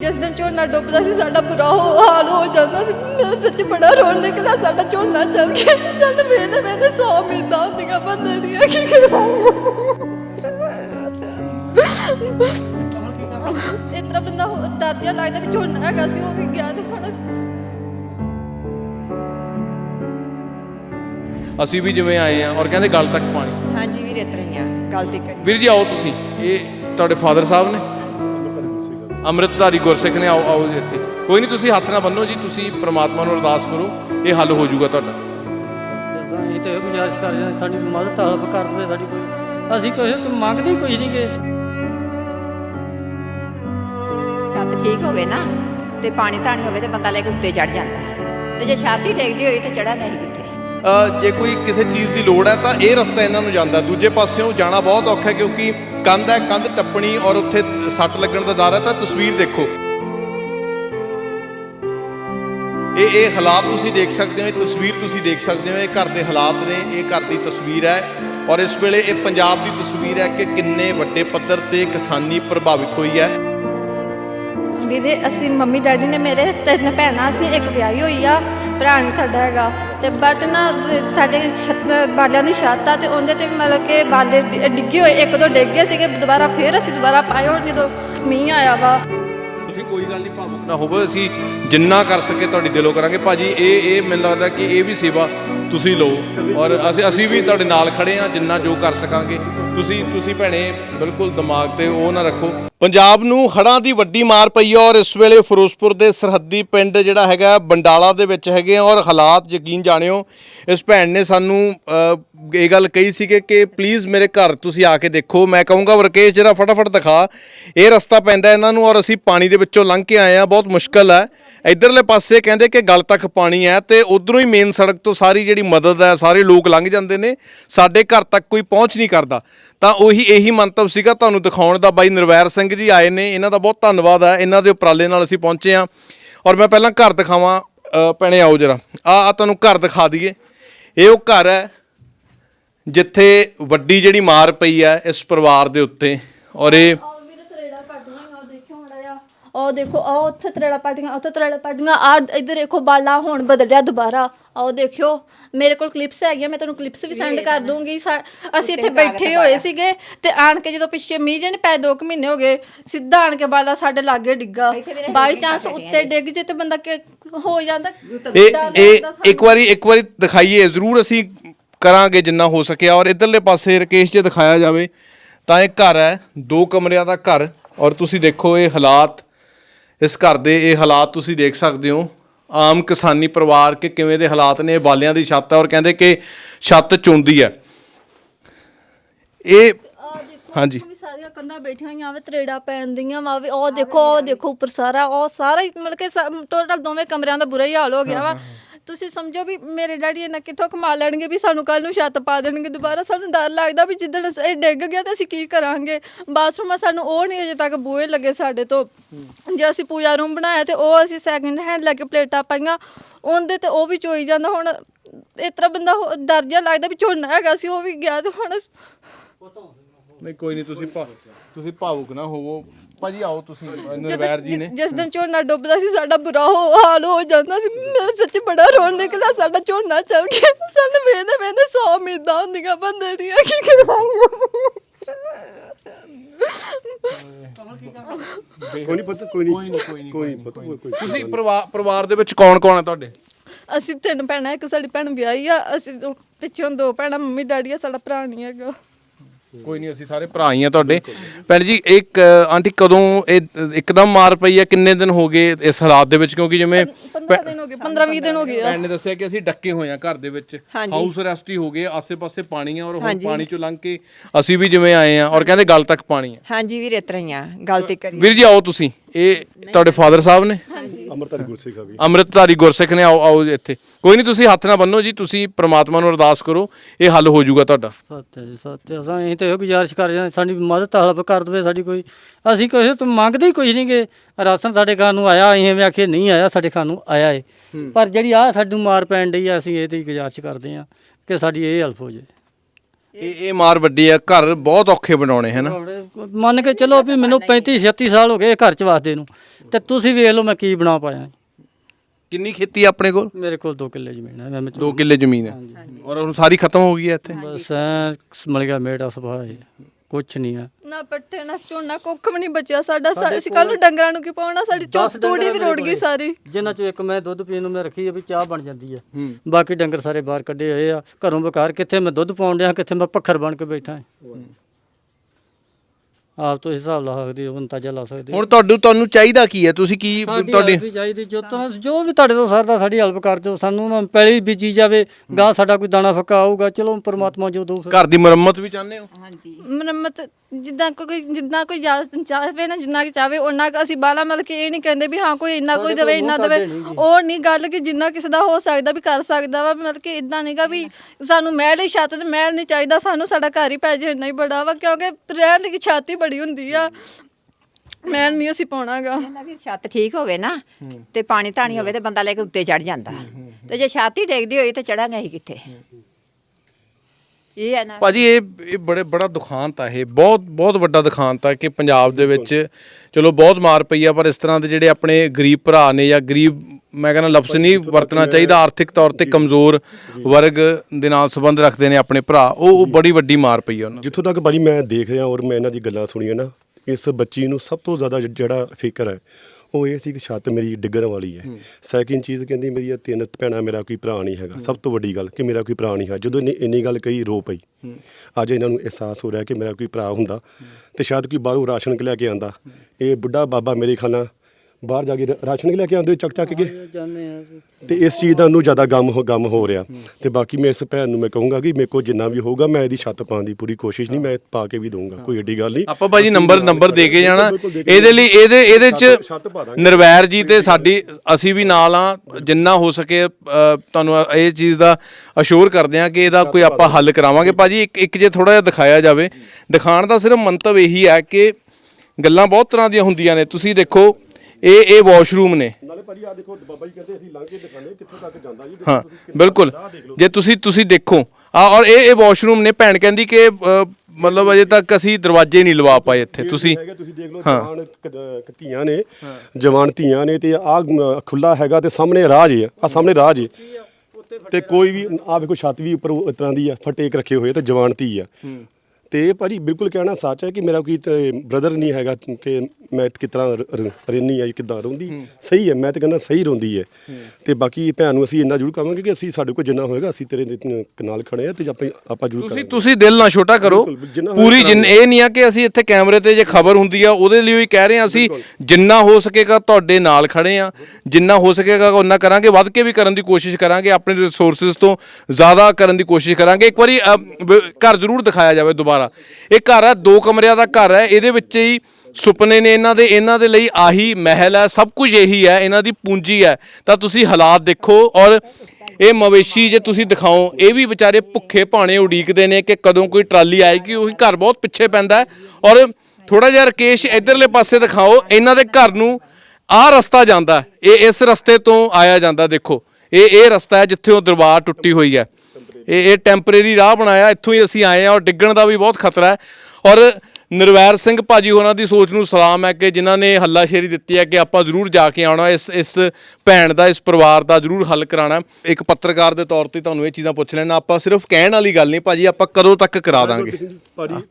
ਜਿਸ ਦਿਨ ਝੋਨਾ ਡੁੱਬਦਾ ਸੀ ਸਾਡਾ ਬੁਰਾ ਹੋ- ਹਾਲ ਹੋ ਜਾਂਦਾ ਸੀ। ਮੇਰਾ ਸੱਚ ਬੜਾ ਰੋਣ ਨਿਕਲਦਾ ਸਾਡਾ ਝੋਨਾ ਚੱਲ ਗਿਆ। ਸਾਨੂੰ ਵੇਦੇ ਵੇਦੇ ਸੌ ਉਮੀਦਾਂ ਹੁੰਦੀਆਂ ਬੰਦੇ ਦੀਆਂ ਕੀ ਕਰਾਂਗੇ ਇਤਰਾ ਬੰਦਾ ਹੋ- ਡਰ ਜਿਹਾ ਲੱਗਦਾ ਵੀ ਝੋਨਾ ਹੈਗਾ ਸੀ ਉਹ ਵੀ ਗਿਆ ਤੇ ਹੁਣ ਅਸੀਂ ਵੀ ਜਿਵੇਂ ਆਏ ਆ ਔਰ ਕਹਿੰਦੇ ਗਲ ਤੱਕ ਪਾਣੀ। ਹਾਂਜੀ ਵੀਰ ਇਤਰਾ ਹੀ ਆ। ਗੱਲ ਤੇ ਕਰੀ ਵੀਰ ਜੀ ਆਓ ਤੁਸੀਂ। ਇਹ ਤੁਹਾਡੇ ਫਾਦਰ ਸਾਹਿਬ ਨੇ। ਅੰਮ੍ਰਿਤਧਾਰੀ ਗੁਰਸਿੱਖ ਨੇ ਆਓ ਆਓ ਜੀ ਇੱਥੇ। ਕੋਈ ਨਹੀਂ ਤੁਸੀਂ ਹੱਥ ਨਾ ਬੰਨੋ ਜੀ ਤੁਸੀਂ ਪ੍ਰਮਾਤਮਾ ਨੂੰ ਅਰਦਾਸ ਕਰੋ ਇਹ ਹੱਲ ਹੋ ਜਾਊਗਾ ਤੁਹਾਡਾ। ਅਸੀਂ ਤੇ ਗੁਜ਼ਾਰਿਸ਼ ਕਰ ਰਹੇ ਹਾਂ ਸਾਡੀ ਮਦਦ ਹਲਪ ਕਰ ਦੇ ਸਾਡੀ ਕੋਈ ਅਸੀਂ ਕਿਸੇ ਤੋਂ ਮੰਗਦੇ ਹੀ ਕੁਝ ਨਹੀਂ ਗੇ। ਛੱਤ ਠੀਕ ਹੋਵੇ ਨਾ ਤੇ ਪਾਣੀ ਧਾਣੀ ਹੋਵੇ ਤੇ ਬੰਦਾ ਲੈ ਕੇ ਉੱਤੇ ਚੜ ਜਾਂਦਾ ਤੇ ਜੇ ਛੱਤ ਡੇਗਦੀ ਹੋਈ ਤੇ ਚੜਾ ਨਹੀਂ ਕਿੱਥੇ? ਅ, ਜੇ ਕੋਈ ਕਿਸੇ ਚੀਜ਼ ਦੀ ਲੋੜ ਹੈ ਤਾਂ ਇਹ ਰਸਤਾ ਇਹਨਾਂ ਨੂੰ ਜਾਂਦਾ। ਦੂਜੇ ਪਾਸਿਓਂ ਜਾਣਾ ਬਹੁਤ ਔਖਾ ਕਿਉਂਕਿ ਕੰਧ ਹੈ, ਕੰਧ ਟੱਪਣੀ ਔਰ ਉੱਥੇ ਸੱਟ ਲੱਗਣ ਦਾ ਡਰ ਹੈ, ਤਾਂ ਤਸਵੀਰ ਦੇਖੋ। ਇਹ ਇਹ ਹਾਲਾਤ ਤੁਸੀਂ ਦੇਖ ਸਕਦੇ ਹੋ, ਇਹ ਤਸਵੀਰ ਤੁਸੀਂ ਦੇਖ ਸਕਦੇ ਹੋ, ਇਹ ਘਰ ਦੇ ਹਾਲਾਤ ਨੇ, ਇਹ ਘਰ ਦੀ ਤਸਵੀਰ ਹੈ। ਔਰ ਇਸ ਵੇਲੇ ਇਹ ਪੰਜਾਬ ਦੀ ਤਸਵੀਰ ਹੈ ਕਿ ਕਿੰਨੇ ਵੱਡੇ ਪੱਧਰ ਤੇ ਕਿਸਾਨੀ ਪ੍ਰਭਾਵਿਤ ਹੋਈ ਹੈ। ਵੀਰੇ ਅਸੀਂ ਮੰਮੀ, ਡੈਡੀ ਨੇ ਮੇਰੇ ਤਿੰਨ ਭੈਣਾਂ ਸੀ, ਇੱਕ ਵਿਆਹੀ ਹੋਈ ਆ, ਭਰਾ ਨਹੀਂ ਸਾਡਾ ਹੈਗਾ। ਤੇ ਬਟ ਨਾ ਸਾਡੇ ਛੱਤ, ਬਾਲਿਆਂ ਦੀ ਛੱਤ ਆ ਤੇ ਉਹਦੇ ਤੇ ਮਤਲਬ ਕਿ ਬਾਲੇ ਡਿ- ਡਿੱਗੇ ਹੋਏ, ਇੱਕ ਦੋ ਡਿੱਗ ਗਏ ਸੀਗੇ, ਦੁਬਾਰਾ ਫੇਰ ਅਸੀਂ ਦੁਬਾਰਾ ਪਾਏ ਹੁਣ ਜਦੋਂ ਮੀਂਹ ਆਇਆ ਵਾ। ਤੁਸੀਂ ਕੋਈ ਗੱਲ ਨਹੀਂ, ਭਾਵੁਕ ਨਾ ਹੋਵੋ, ਅਸੀਂ ਜਿੰਨਾ ਕਰ ਸਕੇ ਤੁਹਾਡੀ ਦਿਲੋਂ ਕਰਾਂਗੇ। ਭਾਜੀ, ਇਹ ਇਹ ਮੈਨੂੰ ਲੱਗਦਾ ਕਿ ਇਹ ਵੀ ਸੇਵਾ ਤੁਸੀਂ ਲਓ ਔਰ ਅਸੀਂ ਅਸੀਂ ਵੀ ਤੁਹਾਡੇ ਨਾਲ ਖੜੇ ਹਾਂ ਜਿੰਨਾ ਜੋ ਕਰ ਸਕਾਂਗੇ। ਤੁਸੀਂ ਤੁਸੀਂ ਭੈਣੇ, ਬਿਲਕੁਲ ਦਿਮਾਗ ਤੇ ਉਹ ਨਾ ਰੱਖੋ। ਪੰਜਾਬ ਨੂੰ ਹੜ੍ਹਾਂ ਦੀ ਵੱਡੀ ਮਾਰ ਪਈ ਹੈ ਔਰ ਇਸ ਵੇਲੇ ਫਿਰੋਜ਼ਪੁਰ ਦੇ ਸਰਹੱਦੀ ਪਿੰਡ ਜਿਹੜਾ ਹੈਗਾ ਬੰਡਾਲਾ ਦੇ ਵਿੱਚ ਹੈਗੇ ਆ ਔਰ ਹਾਲਾਤ ਯਕੀਨ ਜਾਣਿਓ ਇਸ ਭੈਣ ਨੇ ਸਾਨੂੰ ਅ, ਇਹ ਗੱਲ ਕਹੀ ਸੀ ਕਿ ਕਿ ਪਲੀਜ਼ ਮੇਰੇ ਘਰ ਤੁਸੀਂ ਆ ਕੇ ਦੇਖੋ। ਮੈਂ ਕਹੂੰਗਾ ਵਰਕੇਸ਼ ਜਿਹੜਾ ਫਟਾਫਟ ਦਿਖਾ। ਇਹ ਰਸਤਾ ਪੈਂਦਾ ਇਹਨਾਂ ਨੂੰ ਔਰ ਅਸੀਂ ਪਾਣੀ ਦੇ ਵਿੱਚੋਂ ਲੰਘ ਕੇ ਆਏ ਆ। ਬਹੁਤ ਮੁਸ਼ਕਲ ਹੈ ਇਧਰਲੇ ਪਾਸੇ ਕਹਿੰਦੇ ਕਿ ਗਲ ਤੱਕ ਪਾਣੀ ਹੈ ਤੇ ਉਧਰੋਂ ਹੀ ਮੇਨ ਸੜਕ ਤੋਂ ਸਾਰੀ ਜਿਹੜੀ ਮਦਦ ਹੈ ਸਾਰੇ ਲੋਕ ਲੰਘ ਜਾਂਦੇ ਨੇ। ਸਾਡੇ ਘਰ ਤੱਕ ਕੋਈ ਪਹੁੰਚ ਨਹੀਂ ਕਰਦਾ। ਤਾਂ ਉਹੀ ਇਹੀ ਮੰਤਵ ਸੀਗਾ ਤੁਹਾਨੂੰ ਦਿਖਾਉਣ ਦਾ ਬਾਈ ਨਿਰਵੈਰ ਸਿੰਘ ਜੀ ਆਏ ਨੇ ਇਹਨਾਂ ਦਾ ਬਹੁਤ ਧੰਨਵਾਦ ਹੈ ਇਹਨਾਂ ਦੇ ਉਪਰਾਲੇ ਨਾਲ ਅਸੀਂ ਪਹੁੰਚੇ ਆ ਔਰ ਮੈਂ ਪਹਿਲਾਂ ਘਰ ਦਿਖਾਵਾਂ ਅ, ਭੈਣੇ ਆਓ ਜਰਾ। ਆ ਆ ਤੁਹਾਨੂੰ ਘਰ ਦਿਖਾ ਦਈਏ। ਇਹ ਉਹ ਘਰ ਹੈ ਜਿੱਥੇ ਵੱਡੀ ਜਿਹੜੀ ਮਾਰ ਪਈ ਹੈ ਇਸ ਪਰਿਵਾਰ ਦੇ ਉੱਤੇ। ਔਰ ਇਹ ਆਹ ਵੀਰੇ ਤਰੇੜਾ ਪਾਟੀਆਂ ਆ ਦੇਖਿਓ ਮੜਾ ਉਹ ਦੇਖੋ ਆ ਉੱਥੇ ਤਰੇੜਾ ਪਾਟੀਆਂ ਉੱਥੇ ਤਰੇੜਾ ਪਾਟੀਆਂ ਆ ਇੱਧਰ ਦੇਖੋ ਬਾਲਾ ਹੁਣ ਬਦਲਿਆ ਦੁਬਾਰਾ। ਆਓ ਦੇਖਿਓ ਮੇਰੇ ਕੋਲ ਕਲਿੱਪਸ ਹੈਗੀਆਂ ਮੈਂ ਤੁਹਾਨੂੰ ਕਲਿੱਪਸ ਵੀ ਸੈਂਡ ਕਰ ਦੂੰਗੀ। ਸਾ- ਅਸੀਂ ਇੱਥੇ ਬੈਠੇ ਹੋਏ ਸੀਗੇ ਤੇ ਆਣ ਕੇ ਜਦੋਂ ਪਿੱਛੇ ਮੀਂਹ ਜਿਹਨੇ ਪੈ 2 ਮਹੀਨੇ ਹੋ ਗਏ ਸਿੱਧਾ ਆਣ ਕੇ ਬਾਲਾ ਸਾਡੇ ਲਾਗੇ ਡਿੱਗਾ। ਬਾਈ ਚਾਂਸ ਉੱਤੇ ਡਿੱਗ ਜੇ ਤੇ ਬੰਦਾ ਕਿ ਹੋ ਜਾਂਦਾ। ਇਹ ਡਰ ਇਹ ਲੱਗਦਾ ਸਾਨੂੰ। ਇੱਕ ਵਾਰੀ ਇੱਕ ਵਾਰੀ ਦਿਖਾਈਏ ਜ਼ਰੂਰ ਅਸੀਂ ਕਰਾਂਗੇ ਜਿੰਨਾ ਹੋ ਸਕਿਆ। ਔਰ ਇਧਰਲੇ ਪਾਸੇ ਰਕੇਸ਼ ਜੇ ਦਿਖਾਇਆ ਜਾਵੇ ਤਾਂ ਇਹ ਘਰ ਹੈ ਦੋ ਕਮਰਿਆਂ ਦਾ ਘਰ। ਔਰ ਤੁਸੀਂ ਦੇਖੋ ਇਹ ਹਾਲਾਤ ਇਸ ਘਰ ਦੇ ਇਹ ਹਾਲਾਤ ਤੁਸੀਂ ਦੇਖ ਸਕਦੇ ਹੋ। ਆਮ ਕਿਸਾਨੀ ਪਰਿਵਾਰ ਕੇ ਕਿਵੇਂ ਦੇ ਹਾਲਾਤ ਨੇ ਇਹ ਬਾਲਿਆਂ ਦੀ ਛੱਤ ਹੈ ਔਰ ਕਹਿੰਦੇ ਕਿ ਛੱਤ ਚੁੰਦੀ ਹੈ। ਇਹ ਹਾਂਜੀ। ਸਾਰੀਆਂ ਕੰਧਾਂ ਬੈਠੀਆਂ ਹੋਈਆਂ ਵੇ ਤਰੇੜਾ ਪੈਣ ਦੀਆਂ ਵਾ ਵੀ ਉਹ ਦੇਖੋ ਉਹ ਦੇਖੋ ਉੱਪਰ ਸਾਰਾ ਉਹ ਸਾਰਾ ਹੀ ਮਤਲਬ ਕਿ ਟੋਟਲ ਦੋਵੇਂ ਕਮਰਿਆਂ ਦਾ ਬੁਰਾ ਹੀ ਹਾਲ ਹੋ ਗਿਆ ਵਾ। ਤੁਸੀਂ ਸਮਝੋ ਵੀ ਮੇਰੇ ਡੈਡੀ ਇਹਨਾਂ ਕਿੱਥੋਂ ਕਮਾ ਲੈਣਗੇ ਵੀ ਸਾਨੂੰ ਕੱਲ ਨੂੰ ਛੱਤ ਪਾ ਦੇਣਗੇ ਦੁਬਾਰਾ ਸਾਨੂੰ ਡਰ ਲੱਗਦਾ ਵੀ ਜਿੱਦਣ ਇਹ ਡਿੱਗ ਗਿਆ ਤਾਂ ਅਸੀਂ ਕੀ ਕਰਾਂਗੇ? ਬਾਥਰੂਮ ਆ ਸਾਨੂੰ ਉਹ ਨਹੀਂ ਅਜੇ ਤੱਕ ਬੂਹੇ ਲੱਗੇ ਸਾਡੇ ਤੋਂ। ਜੇ ਅਸੀਂ ਪੂਜਾ ਰੂਮ ਬਣਾਇਆ ਤੇ ਉਹ ਅਸੀਂ ਸੈਕਿੰਡ ਹੈਂਡ ਲੈ ਕੇ ਪਲੇਟਾਂ ਪਾਈਆਂ ਉਹਦੇ ਤੇ ਉਹ ਵੀ ਚੋਈ ਜਾਂਦਾ। ਹੁਣ ਇਸ ਤਰ੍ਹਾਂ ਬੰਦਾ ਹੋ- ਡਰ ਜਿਹਾ ਲੱਗਦਾ ਵੀ ਝੋਨਾ ਹੈਗਾ ਸੀ ਉਹ ਵੀ ਗਿਆ ਤੇ ਹੁਣ ਨਹੀਂ ਕੋਈ ਨਹੀਂ ਤੁਸੀਂ ਭਾ- ਤੁਸੀਂ ਭਾਵੁਕ ਨਾ ਹੋਵੋ। ਭਾਜੀ ਆਓ ਤੁਸੀਂ ਨਿਰਵੈਰ ਜੀ ਨੇ। ਜਿਸ ਦਿਨ ਝੋਨਾ ਡੁੱਬਦਾ ਸੀ ਸਾਡਾ ਬੁਰਾ ਹੋ- ਹਾਲ ਹੋ ਜਾਂਦਾ ਸੀ। ਮੇਰਾ ਸੱਚ ਬੜਾ ਰੋਣ ਨਿਕਲਦਾ ਸਾਡਾ ਝੋਨਾ ਚੱਲ ਗਿਆ। ਸਾਨੂੰ ਵੇਦੇ ਵੇਦੇ ਸੌ ਉਮੀਦਾਂ ਹੁੰਦੀਆਂ ਬੰਦੇ ਦੀਆਂ ਕੀ ਕਰਾਂਗੇ? ਕੋਈ ਨਹੀਂ ਪਤਾ ਕੋਈ ਨਹੀਂ ਕੋਈ ਨਹੀਂ ਕੋਈ ਨਹੀਂ ਕੋਈ ਪਤਾ ਕੋਈ ਕੋਈ ਤੁਸੀਂ ਪਰਿਵਾਰ ਪਰਿਵਾਰ ਦੇ ਵਿੱਚ ਕੌਣ ਕੌਣ ਹੈ ਤੁਹਾਡੇ? ਅਸੀਂ ਤਿੰਨ ਭੈਣਾਂ ਇੱਕ ਸਾਡੀ ਭੈਣ ਵਿਆਹੀ ਆ ਅਸੀਂ ਪਿੱਛੋਂ ਦੋ ਭੈਣਾਂ ਮੰਮੀ ਡੈਡੀ ਆ ਸਾਡਾ ਭਰਾ ਨਹੀਂ ਹੈਗਾ। ਕੋਈ ਨਹੀਂ ਅਸੀਂ ਸਾਰੇ ਭਰਾ ਹੀ ਆ ਤੁਹਾਡੇ। ਭੈਣ ਜੀ ਇੱਕ ਆਂਟੀ ਕਦੋਂ ਇਹ ਇੱਕਦਮ ਮਾਰ ਪਈ ਹੈ ਕਿੰਨੇ ਦਿਨ ਹੋ ਗਏ ਇਸ ਹਾਲਾਤ ਦੇ ਵਿੱਚ? ਕਿਉਂਕਿ ਜਿਵੇਂ 15 ਦਿਨ ਹੋ ਗਏ 15 20 ਦਿਨ ਹੋ ਗਏ। ਆ ਭੈਣ ਨੇ ਦੱਸਿਆ ਕਿ ਅਸੀਂ ਡੱਕੇ ਹੋਏ ਆ ਘਰ ਦੇ ਵਿੱਚ। ਹਾਊਸ ਅਰੈਸਟ ਹੀ ਹੋ ਗਏ ਆਸੇ-ਪਾਸੇ ਪਾਣੀ ਆ ਔਰ ਹੁਣ ਪਾਣੀ ਚੋਂ ਲੰਘ ਕੇ ਅਸੀਂ ਵੀ ਜਿਵੇਂ ਆਏ ਆ ਔਰ ਕਹਿੰਦੇ ਗਲ ਤੱਕ ਪਾਣੀ ਆ। ਹਾਂਜੀ ਵੀਰ ਇਤਰਾ ਹੀ ਆ। ਗੱਲ ਤੇ ਕਰੀ ਵੀਰ ਜੀ ਆਓ ਤੁਸੀਂ। ਇਹ ਤੁਹਾਡੇ ਫਾਦਰ ਸਾਹਿਬ ਨੇ? ਅਮਰਤਾਰੀ ਗੁਰਸਿੱਖ ਆ ਵੀ। ਅੰਮ੍ਰਿਤਧਾਰੀ ਗੁਰਸਿੱਖ ਨੇ ਆਓ ਆਓ ਇੱਥੇ। ਕੋਈ ਨਹੀਂ ਤੁਸੀਂ ਹੱਥ ਨਾ ਬੰਨੋ ਜੀ ਤੁਸੀਂ ਪ੍ਰਮਾਤਮਾ ਨੂੰ ਅਰਦਾਸ ਕਰੋ ਇਹ ਹੱਲ ਹੋ ਜਾਊਗਾ ਤੁਹਾਡਾ। ਸੱਚ ਹੈ ਜੀ ਸੱਚ ਹੈ। ਅਸੀਂ ਤੇ ਇਹ ਗੁਜ਼ਾਰਿਸ਼ ਕਰ ਰਹੇ ਹਾਂ ਸਾਡੀ ਮਦਦ ਹਲਪ ਕਰ ਦੇਵੇ ਸਾਡੀ ਕੋਈ। ਅਸੀਂ ਕਿਸੇ ਤੋਂ ਮੰਗਦੇ ਹੀ ਕੁਝ ਨਹੀਂ ਗੇ ਰਾਸ਼ਨ ਸਾਡੇ ਖਾਣ ਨੂੰ ਆਇਆ ਅਸੀਂ ਐਵੇਂ ਆਖੇ ਨਹੀਂ ਆਇਆ ਸਾਡੇ ਖਾਣ ਨੂੰ ਆਇਆ ਏ। ਪਰ ਜਿਹੜੀ ਆ ਸਾਨੂੰ ਮਾਰ ਪੈਣ ਡਈ ਆ ਅਸੀਂ ਇਹ ਤੇ ਹੀ ਗੁਜ਼ਾਰਿਸ਼ ਕਰਦੇ ਹਾਂ ਕਿ ਸਾਡੀ ਇਹ ਹੈਲਪ ਹੋ ਜਾਏ। ਇਹ ਇਹ ਮਾਰ ਵੱਡੀ ਆ ਘਰ ਬਹੁਤ ਔਖੇ ਬਣਾਉਣੇ ਹੈ ਨਾ? ਮੰਨ ਕੇ ਚੱਲੋ ਵੀ ਮੈਨੂੰ 35 36 ਸਾਲ ਹੋ ਗਏ ਇਹ ਘਰ ਚ ਵਸਦੇ ਨੂੰ ਤੇ ਤੁਸੀਂ ਵੇਖ ਲਓ ਮੈਂ ਕੀ ਬਣਾ ਪਾਇਆ। ਕਿੰਨੀ ਖੇਤੀ ਆ ਆਪਣੇ ਕੋਲ? ਮੇਰੇ ਕੋਲ 2 ਕਿੱਲੇ ਜ਼ਮੀਨ ਹੈ ਮੈਂ 2 ਕਿੱਲੇ ਜ਼ਮੀਨ ਹੈ। ਔਰ ਹੁਣ ਸਾਰੀ ਖਤਮ ਹੋ ਗਈ ਹੈ ਇੱਥੇ? ਬਸ ਐ ਸਮਲ ਗਿਆ ਮੇੜਾ ਸੁਭਾਅ ਹੈ ਕੁਛ ਨਹੀਂ ਆ। ਨਾ ਪੱਠੇ ਨਾ ਝੋਨਾ ਕੁੱਖ ਵੀ ਨਹੀਂ ਬਚਿਆ ਸਾਡਾ। ਸਾਡੇ ਅਸੀਂ ਕੱਲ ਨੂੰ ਡੰਗਰਾਂ ਨੂੰ ਕੀ ਪਾਉਣਾ? ਸਾਡੀ ਚੋ- ਤੂੜੀ ਵੀ ਰੋੜ ਗਈ ਸਾਰੀ। ਜਿਨ੍ਹਾਂ ਚੋਂ ਇੱਕ ਮੈਂ ਦੁੱਧ ਪੀਣ ਨੂੰ ਮੈਂ ਰੱਖੀ ਆ ਵੀ ਚਾਹ ਬਣ ਜਾਂਦੀ ਆ। ਬਾਕੀ ਡੰਗਰ ਸਾਰੇ ਬਾਹਰ ਕੱਢੇ ਹੋਏ ਆ। ਘਰੋਂ ਬਕਾਰ ਕਿੱਥੇ ਮੈਂ ਦੁੱਧ ਪਾਉਣ ਡਿਆ ਕਿੱਥੇ ਮੈਂ ਪੱਖਰ ਬਣ ਕੇ ਬੈਠਾ ਹਾਂ। ਆਪ ਤੋਂ ਹਿਸਾਬ ਲਾ ਸਕਦੇ ਹੋ ਅੰਦਾਜ਼ਾ ਲਾ ਸਕਦੇ ਹੋ। ਹੁਣ ਤੁਹਾਨੂੰ ਤੁਹਾਨੂੰ ਚਾਹੀਦਾ ਕੀ ਹੈ? ਤੁਸੀਂ ਕੀ ਤੁਹਾਡੀ ਵੀ ਚਾਹੀਦੀ ਜੋ ਤਾਂ ਜੋ ਵੀ ਤੁਹਾਡੇ ਤੋਂ ਸਰਦਾ ਸਾਡੀ ਹੈਲਪ ਕਰ ਦਿਓ। ਸਾਨੂੰ ਨਾ ਪਹਿਲੀ ਬੀਜੀ ਜਾਵੇ ਗਾਂ ਸਾਡਾ ਕੋਈ ਦਾਣਾ ਫੱਕਾ ਆਊਗਾ। ਚਲੋ ਪਰਮਾਤਮਾ ਜੋ ਦਊ ਘਰ ਦੀ ਮੁਰੰਮਤ ਵੀ ਚਾਹੁੰਦੇ ਹੋ? ਮੁਰੰਮਤ ਜਿੱਦਾਂ ਕੋਈ ਜਿੱਦਾਂ ਕੋਈ ਜਾ ਚਾਹਵੇ ਨਾ ਜਿੰਨਾ ਕਿ ਚਾਹਵੇ ਉਹਨਾਂ ਕੁ ਅਸੀਂ ਬਾਲਾ ਮਤਲਬ ਕਿ ਇਹ ਨਹੀਂ ਕਹਿੰਦੇ ਵੀ ਹਾਂ ਕੋਈ ਇੰਨਾ ਕੋਈ ਦੇਵੇ ਇੰਨਾ ਦੇਵੇ। ਉਹ ਨਹੀਂ ਗੱਲ ਕਿ ਜਿੰਨਾ ਕਿਸੇ ਦਾ ਹੋ ਸਕਦਾ ਵੀ ਕਰ ਸਕਦਾ ਵਾ ਮਤਲਬ ਕਿ ਇਦਾਂ ਨਹੀਂਗਾ ਵੀ ਸਾਨੂੰ ਮਹਿਲ ਹੀ ਛੱਤ ਤੇ ਮਹਿਲ ਨਹੀਂ ਚਾਹੀਦਾ ਸਾਨੂੰ ਸਾਡਾ ਘਰ ਹੀ ਪੈ ਜੇ ਇੰਨਾ ਹੀ ਬੜਾ ਵਾ ਕਿਉਂਕਿ ਰਹਿਣ ਦੀ ਛਾਤੀ ਬੜੀ ਹੁੰਦੀ ਆ। ਮਹਿਲ ਨਹੀਂ ਅਸੀਂ ਪਾਉਣਾਗਾ ਇਹਨਾਂ ਦੀ ਛੱਤ ਠੀਕ ਹੋਵੇ ਨਾ ਤੇ ਪਾਣੀ ਧਾਣੀ ਹੋਵੇ ਤੇ ਬੰਦਾ ਲੈ ਕੇ ਉੱਤੇ ਚੜ ਜਾਂਦਾ। ਤੇ ਜੇ ਛੱਤ ਹੀ ਡੇਗਦੀ ਹੋਈ ਤੇ ਚੜਾਂਗੇ ਅਸੀਂ ਕਿੱਥੇ? ਇਹ ਹੈ ਨਾ। ਭਾਜੀ ਇਹ ਇਹ ਬੜੇ ਬੜਾ ਦੁਖਾਂਤ ਆ ਇਹ। ਬਹੁਤ ਬਹੁਤ ਵੱਡਾ ਦੁਖਾਂਤ ਆ ਕਿ ਪੰਜਾਬ ਦੇ ਵਿੱਚ ਚਲੋ ਬਹੁਤ ਮਾਰ ਪਈ ਆ ਪਰ ਇਸ ਤਰ੍ਹਾਂ ਦੇ ਜਿਹੜੇ ਆਪਣੇ ਗਰੀਬ ਭਰਾ ਨੇ ਜਾਂ ਗਰੀਬ ਮੈਂ ਕਹਿੰਦਾ ਲਫ਼ਜ਼ ਨਹੀਂ ਵਰਤਣਾ ਚਾਹੀਦਾ ਆਰਥਿਕ ਤੌਰ ਤੇ ਕਮਜ਼ੋਰ ਵਰਗ ਦੇ ਨਾਲ ਸੰਬੰਧ ਰੱਖਦੇ ਨੇ ਆਪਣੇ ਭਰਾ ਉਹ ਉਹ ਬੜੀ ਵੱਡੀ ਮਾਰ ਪਈ ਆ ਉਹਨਾਂ। ਜਿੱਥੋਂ ਤੱਕ ਭਾਜੀ ਮੈਂ ਦੇਖ ਰਿਹਾ ਔਰ ਮੈਂ ਇਹਨਾਂ ਦੀ ਗੱਲਾਂ ਸੁਣੀਆਂ ਨਾ ਇਸ ਬੱਚੀ ਨੂੰ ਸਭ ਤੋਂ ਜ਼ਿਆਦਾ ਜਿਹੜਾ ਫਿਕਰ ਹੈ ਉਹ ਇਹ ਸੀ ਕਿ ਛੱਤ ਮੇਰੀ ਡਿੱਗਣ ਵਾਲੀ ਹੈ। ਸੈਕਿੰਡ ਚੀਜ਼ ਕਹਿੰਦੀ ਮੇਰੀ ਤਿੰਨ ਭੈਣਾਂ ਮੇਰਾ ਕੋਈ ਭਰਾ ਨਹੀਂ ਹੈਗਾ। ਸਭ ਤੋਂ ਵੱਡੀ ਗੱਲ ਕਿ ਮੇਰਾ ਕੋਈ ਭਰਾ ਨਹੀਂ ਹੈ। ਜਦੋਂ ਇਹਨੇ ਇੰਨੀ ਗੱਲ ਕਹੀ ਰੋ ਪਈ। ਅੱਜ ਇਹਨਾਂ ਨੂੰ ਅਹਿਸਾਸ ਹੋ ਰਿਹਾ ਕਿ ਮੇਰਾ ਕੋਈ ਭਰਾ ਹੁੰਦਾ ਤੇ ਸ਼ਾਇਦ ਕੋਈ ਬਾਹਰੋਂ ਰਾਸ਼ਨ ਲੈ ਕੇ ਆਂਦਾ। ਇਹ ਬੁੱਢਾ ਬਾਬਾ ਮੇਰੇ ਖਾਨਾ ਬਾਹਰ ਜਾ ਕੇ ਰ- ਰਾਸ਼ਨ ਲੈ ਕੇ ਆਉਂਦੇ ਚੱਕ ਚੱਕ ਕੇ। ਆ ਤੇ ਇਸ ਚੀਜ਼ ਦਾ ਉਹਨੂੰ ਜ਼ਿਆਦਾ ਗਮ ਹੋ ਗਮ ਹੋ ਰਿਹਾ। ਤੇ ਬਾਕੀ ਮੈਂ ਇਸ ਭੈਣ ਨੂੰ ਮੈਂ ਕਹੂੰਗਾ ਕਿ ਮੇਰੇ ਕੋਲ ਜਿੰਨਾ ਵੀ ਹੋਊਗਾ ਮੈਂ ਇਹਦੀ ਛੱਤ ਪਾਉਣ ਦੀ ਪੂਰੀ ਕੋਸ਼ਿਸ਼ ਨਹੀਂ ਮੈਂ ਪਾ ਕੇ ਵੀ ਦਊਂਗਾ ਕੋਈ ਏਡੀ ਗੱਲ ਨਹੀਂ। ਆਪਾਂ ਭਾਜੀ ਨੰਬਰ ਨੰਬਰ ਦੇ ਕੇ ਜਾਣਾ। ਇਹਦੇ ਲਈ ਇਹਦੇ ਇਹਦੇ ਚ ਛੱਤ- ਛੱਤ ਪਾ ਦਾਂਗੇ। ਨਿਰਵੈਰ ਜੀ ਤੇ ਸਾਡੀ ਅਸੀਂ ਵੀ ਨਾਲ ਆ ਜਿੰਨਾ ਹੋ ਸਕੇ ਅ, ਤੁਹਾਨੂੰ ਇਹ ਚੀਜ਼ ਦਾ ਅਸ਼ੋਰ ਕਰਦੇ ਆ ਕਿ ਇਹਦਾ ਕੋਈ ਆਪਾਂ ਹੱਲ ਕਰਾਵਾਂਗੇ। ਭਾਜੀ ਇੱਕ ਇੱਕ ਜੇ ਥੋੜਾ ਜਿਹਾ ਦਿਖਾਇਆ ਜਾਵੇ ਦਿਖਾਣ ਦਾ ਸਿਰਫ ਮੰਤਵ ਇਹੀ ਹੈ ਕਿ ਗੱਲਾਂ ਬਹੁਤ ਤਰ੍ਹਾਂ ਦੀਆਂ ਹੁੰਦੀਆਂ ਨੇ। ਤੁਸੀਂ ਦੇਖੋ ਇਹ ਇਹ ਵਾਸ਼ਰੂਮ ਨੇ। ਨਾਲੇ ਭਾਜੀ ਆ ਦੇਖੋ ਬਾਬਾ ਜੀ ਕਹਿੰਦੇ ਅਸੀਂ ਲੰਘ ਕੇ ਦਿਖਾਣੇ ਕਿੱਥੋਂ ਤੱਕ ਜਾਂਦਾ ਜੀ? ਹਾਂ ਬਿਲਕੁਲ। ਜੇ ਤੁਸੀਂ ਤੁਸੀਂ ਦੇਖੋ ਆ ਔਰ ਇਹ ਇਹ ਵਾਸ਼ਰੂਮ ਨੇ। ਭੈਣ ਕਹਿੰਦੀ ਕਿ ਮਤਲਬ ਅਜੇ ਤੱਕ ਅਸੀਂ ਦਰਵਾਜ਼ੇ ਨਹੀਂ ਲਵਾ ਪਾਏ ਇੱਥੇ। ਤੁਸੀਂ ਹੈਗਾ ਤੁਸੀਂ ਦੇਖ ਲਓ ਜਵਾਨ ਧੀਆਂ ਨੇ ਜਵਾਨ ਧੀਆਂ ਨੇ ਤੇ ਆ ਖੁੱਲਾ ਹੈਗਾ ਤੇ ਸਾਹਮਣੇ ਰਾਜ ਹੈ ਆ ਸਾਹਮਣੇ ਰਾਜ ਹੈ ਤੇ ਕੋਈ ਵੀ ਆ ਵੇਖੋ ਛੱਤ ਵੀ ਉੱਪਰ ਇਸ ਤਰ੍ਹਾਂ ਦੀ ਆ ਫਟੇਕ ਰੱਖੇ ਹੋਏ ਤੇ ਜਵਾਨ ਧੀ ਆ। ਤੇ ਭਾਜੀ ਬਿਲਕੁਲ ਕਹਿਣਾ ਸੱਚ ਹੈ ਕਿ ਮੇਰਾ ਕੋਈ ਬ੍ਰਦਰ ਨਹੀਂ ਹੈਗਾ ਕਿ ਮੈਂ ਤਰ੍ਹਾਂ ਰਹਿਨੀ ਆ ਕਿਦਾਂ ਰੋਂਦੀ। ਸਹੀ ਹੈ ਮੈਂ ਤਾਂ ਕਹਿੰਦਾ ਸਹੀ ਰੋਂਦੀ ਹੈ। ਤੇ ਬਾਕੀ ਭੈਣ ਨੂੰ ਅਸੀਂ ਇੰਨਾ ਜ਼ਰੂਰ ਕਹਾਂਗੇ ਕਿ ਅਸੀਂ ਸਾਡੇ ਕੋਲ ਜਿੰਨਾ ਹੋਏਗਾ ਅਸੀਂ ਤੇਰੇ ਨਾਲ ਖੜੇ ਆ ਤੇ ਆਪਾਂ ਆਪਾਂ ਜ਼ਰੂਰ ਤੁਸੀਂ ਤੁਸੀਂ ਦਿਲ ਨਾ ਛੋਟਾ ਕਰੋ। ਪੂਰੀ ਜਿੰਨ ਇਹ ਨਹੀਂ ਆ ਕਿ ਅਸੀਂ ਇੱਥੇ ਕੈਮਰੇ ਤੇ ਜੇ ਖਬਰ ਹੁੰਦੀ ਆ ਉਹਦੇ ਲਈ ਵੀ ਕਹਿ ਰਹੇ ਆ ਅਸੀਂ ਜਿੰਨਾ ਹੋ ਸਕੇਗਾ ਤੁਹਾਡੇ ਨਾਲ ਖੜੇ ਆ ਜਿੰਨਾ ਹੋ ਸਕੇਗਾ ਉਹਨਾਂ ਕਰਾਂਗੇ ਵੱਧ ਕੇ ਵੀ ਕਰਨ ਦੀ ਕੋਸ਼ਿਸ਼ ਕਰਾਂਗੇ ਆਪਣੇ ਰਿਸੋਰਸਸ ਤੋਂ ਜ਼ਿਆਦਾ ਕਰਨ ਦੀ ਕੋਸ਼ਿਸ਼ ਕਰਾਂਗੇ। ਇੱਕ ਵਾਰੀ ਘਰ ਜ਼ਰੂਰ ਦਿਖਾਇਆ ਜਾਵੇ ਦੁਬਾਰਾ। ਇਹ ਘਰ ਹੈ ਦੋ ਕਮਰਿਆਂ ਦਾ ਘਰ ਹੈ ਇਹਦੇ ਵਿੱਚ ਹੀ ਸੁਪਨੇ ਨੇ ਇਹਨਾਂ ਦੇ ਇਹਨਾਂ ਦੇ ਲਈ ਆਹੀ ਮਹਿਲ ਹੈ ਸਭ ਕੁਝ ਇਹੀ ਹੈ ਇਹਨਾਂ ਦੀ ਪੂੰਜੀ ਹੈ ਤਾਂ ਤੁਸੀਂ ਹਾਲਾਤ ਦੇਖੋ ਔਰ ਇਹ ਮਵੇਸ਼ੀ ਜੇ ਤੁਸੀਂ ਦਿਖਾਓ, ਇਹ ਵੀ ਵਿਚਾਰੇ ਭੁੱਖੇ ਭਾਣੇ ਉਡੀਕਦੇ ਨੇ ਕਿ ਕਦੋਂ ਕੋਈ ਟਰਾਲੀ ਆਏਗੀ ਉਹੀ ਘਰ ਬਹੁਤ ਪਿੱਛੇ ਪੈਂਦਾ ਔਰ ਥੋੜਾ ਜਿਹਾ ਰਕੇਸ਼ ਇਧਰਲੇ ਪਾਸੇ ਦਿਖਾਓ, ਇਹਨਾਂ ਦੇ ਘਰ ਨੂੰ ਆਹ ਰਸਤਾ ਜਾਂਦਾ। ਇਹ ਇਸ ਰਸਤੇ ਤੋਂ ਆਇਆ ਜਾਂਦਾ, ਦੇਖੋ। ਇਹ ਇਹ ਰਸਤਾ ਹੈ ਜਿੱਥੇ ਉਹ ਦਰਬਾਰ ਟੁੱਟੀ ਹੋਈ ਹੈ। ਇਹ ਇਹ ਟੈਂਪਰੇਰੀ ਰਾਹ ਬਣਾਇਆ ਇੱਥੋਂ ਹੀ ਅਸੀਂ ਆਏ ਆ ਔਰ ਡਿੱਗਣ ਦਾ ਵੀ ਬਹੁਤ ਖਤਰਾ ਹੈ। ਔਰ ਨਿਰਵੈਰ ਸਿੰਘ ਭਾਜੀ ਹੋਰਾਂ ਦੀ ਸੋਚ ਨੂੰ ਸਲਾਮ ਹੈ ਕਿ ਜਿਨ੍ਹਾਂ ਨੇ ਹੱਲਾਸ਼ੇਰੀ ਦਿੱਤੀ ਹੈ ਕਿ ਆਪਾਂ ਜ਼ਰੂਰ ਜਾ ਕੇ ਆਉਣਾ ਇਸ ਇਸ ਭੈਣ ਦਾ ਇਸ ਪਰਿਵਾਰ ਦਾ ਜ਼ਰੂਰ ਹੱਲ ਕਰਾਉਣਾ ਇੱਕ ਪੱਤਰਕਾਰ ਦੇ ਤੌਰ ਤੇ ਤੁਹਾਨੂੰ ਇਹ ਚੀਜ਼ਾਂ ਪੁੱਛ ਲੈਣਾ ਆਪਾਂ ਸਿਰਫ ਕਹਿਣ ਵਾਲੀ ਗੱਲ ਨਹੀਂ ਭਾਜੀ ਆਪਾਂ ਕਦੋਂ ਤੱਕ ਕਰਾ ਦਾਂਗੇ? ਭਾਜੀ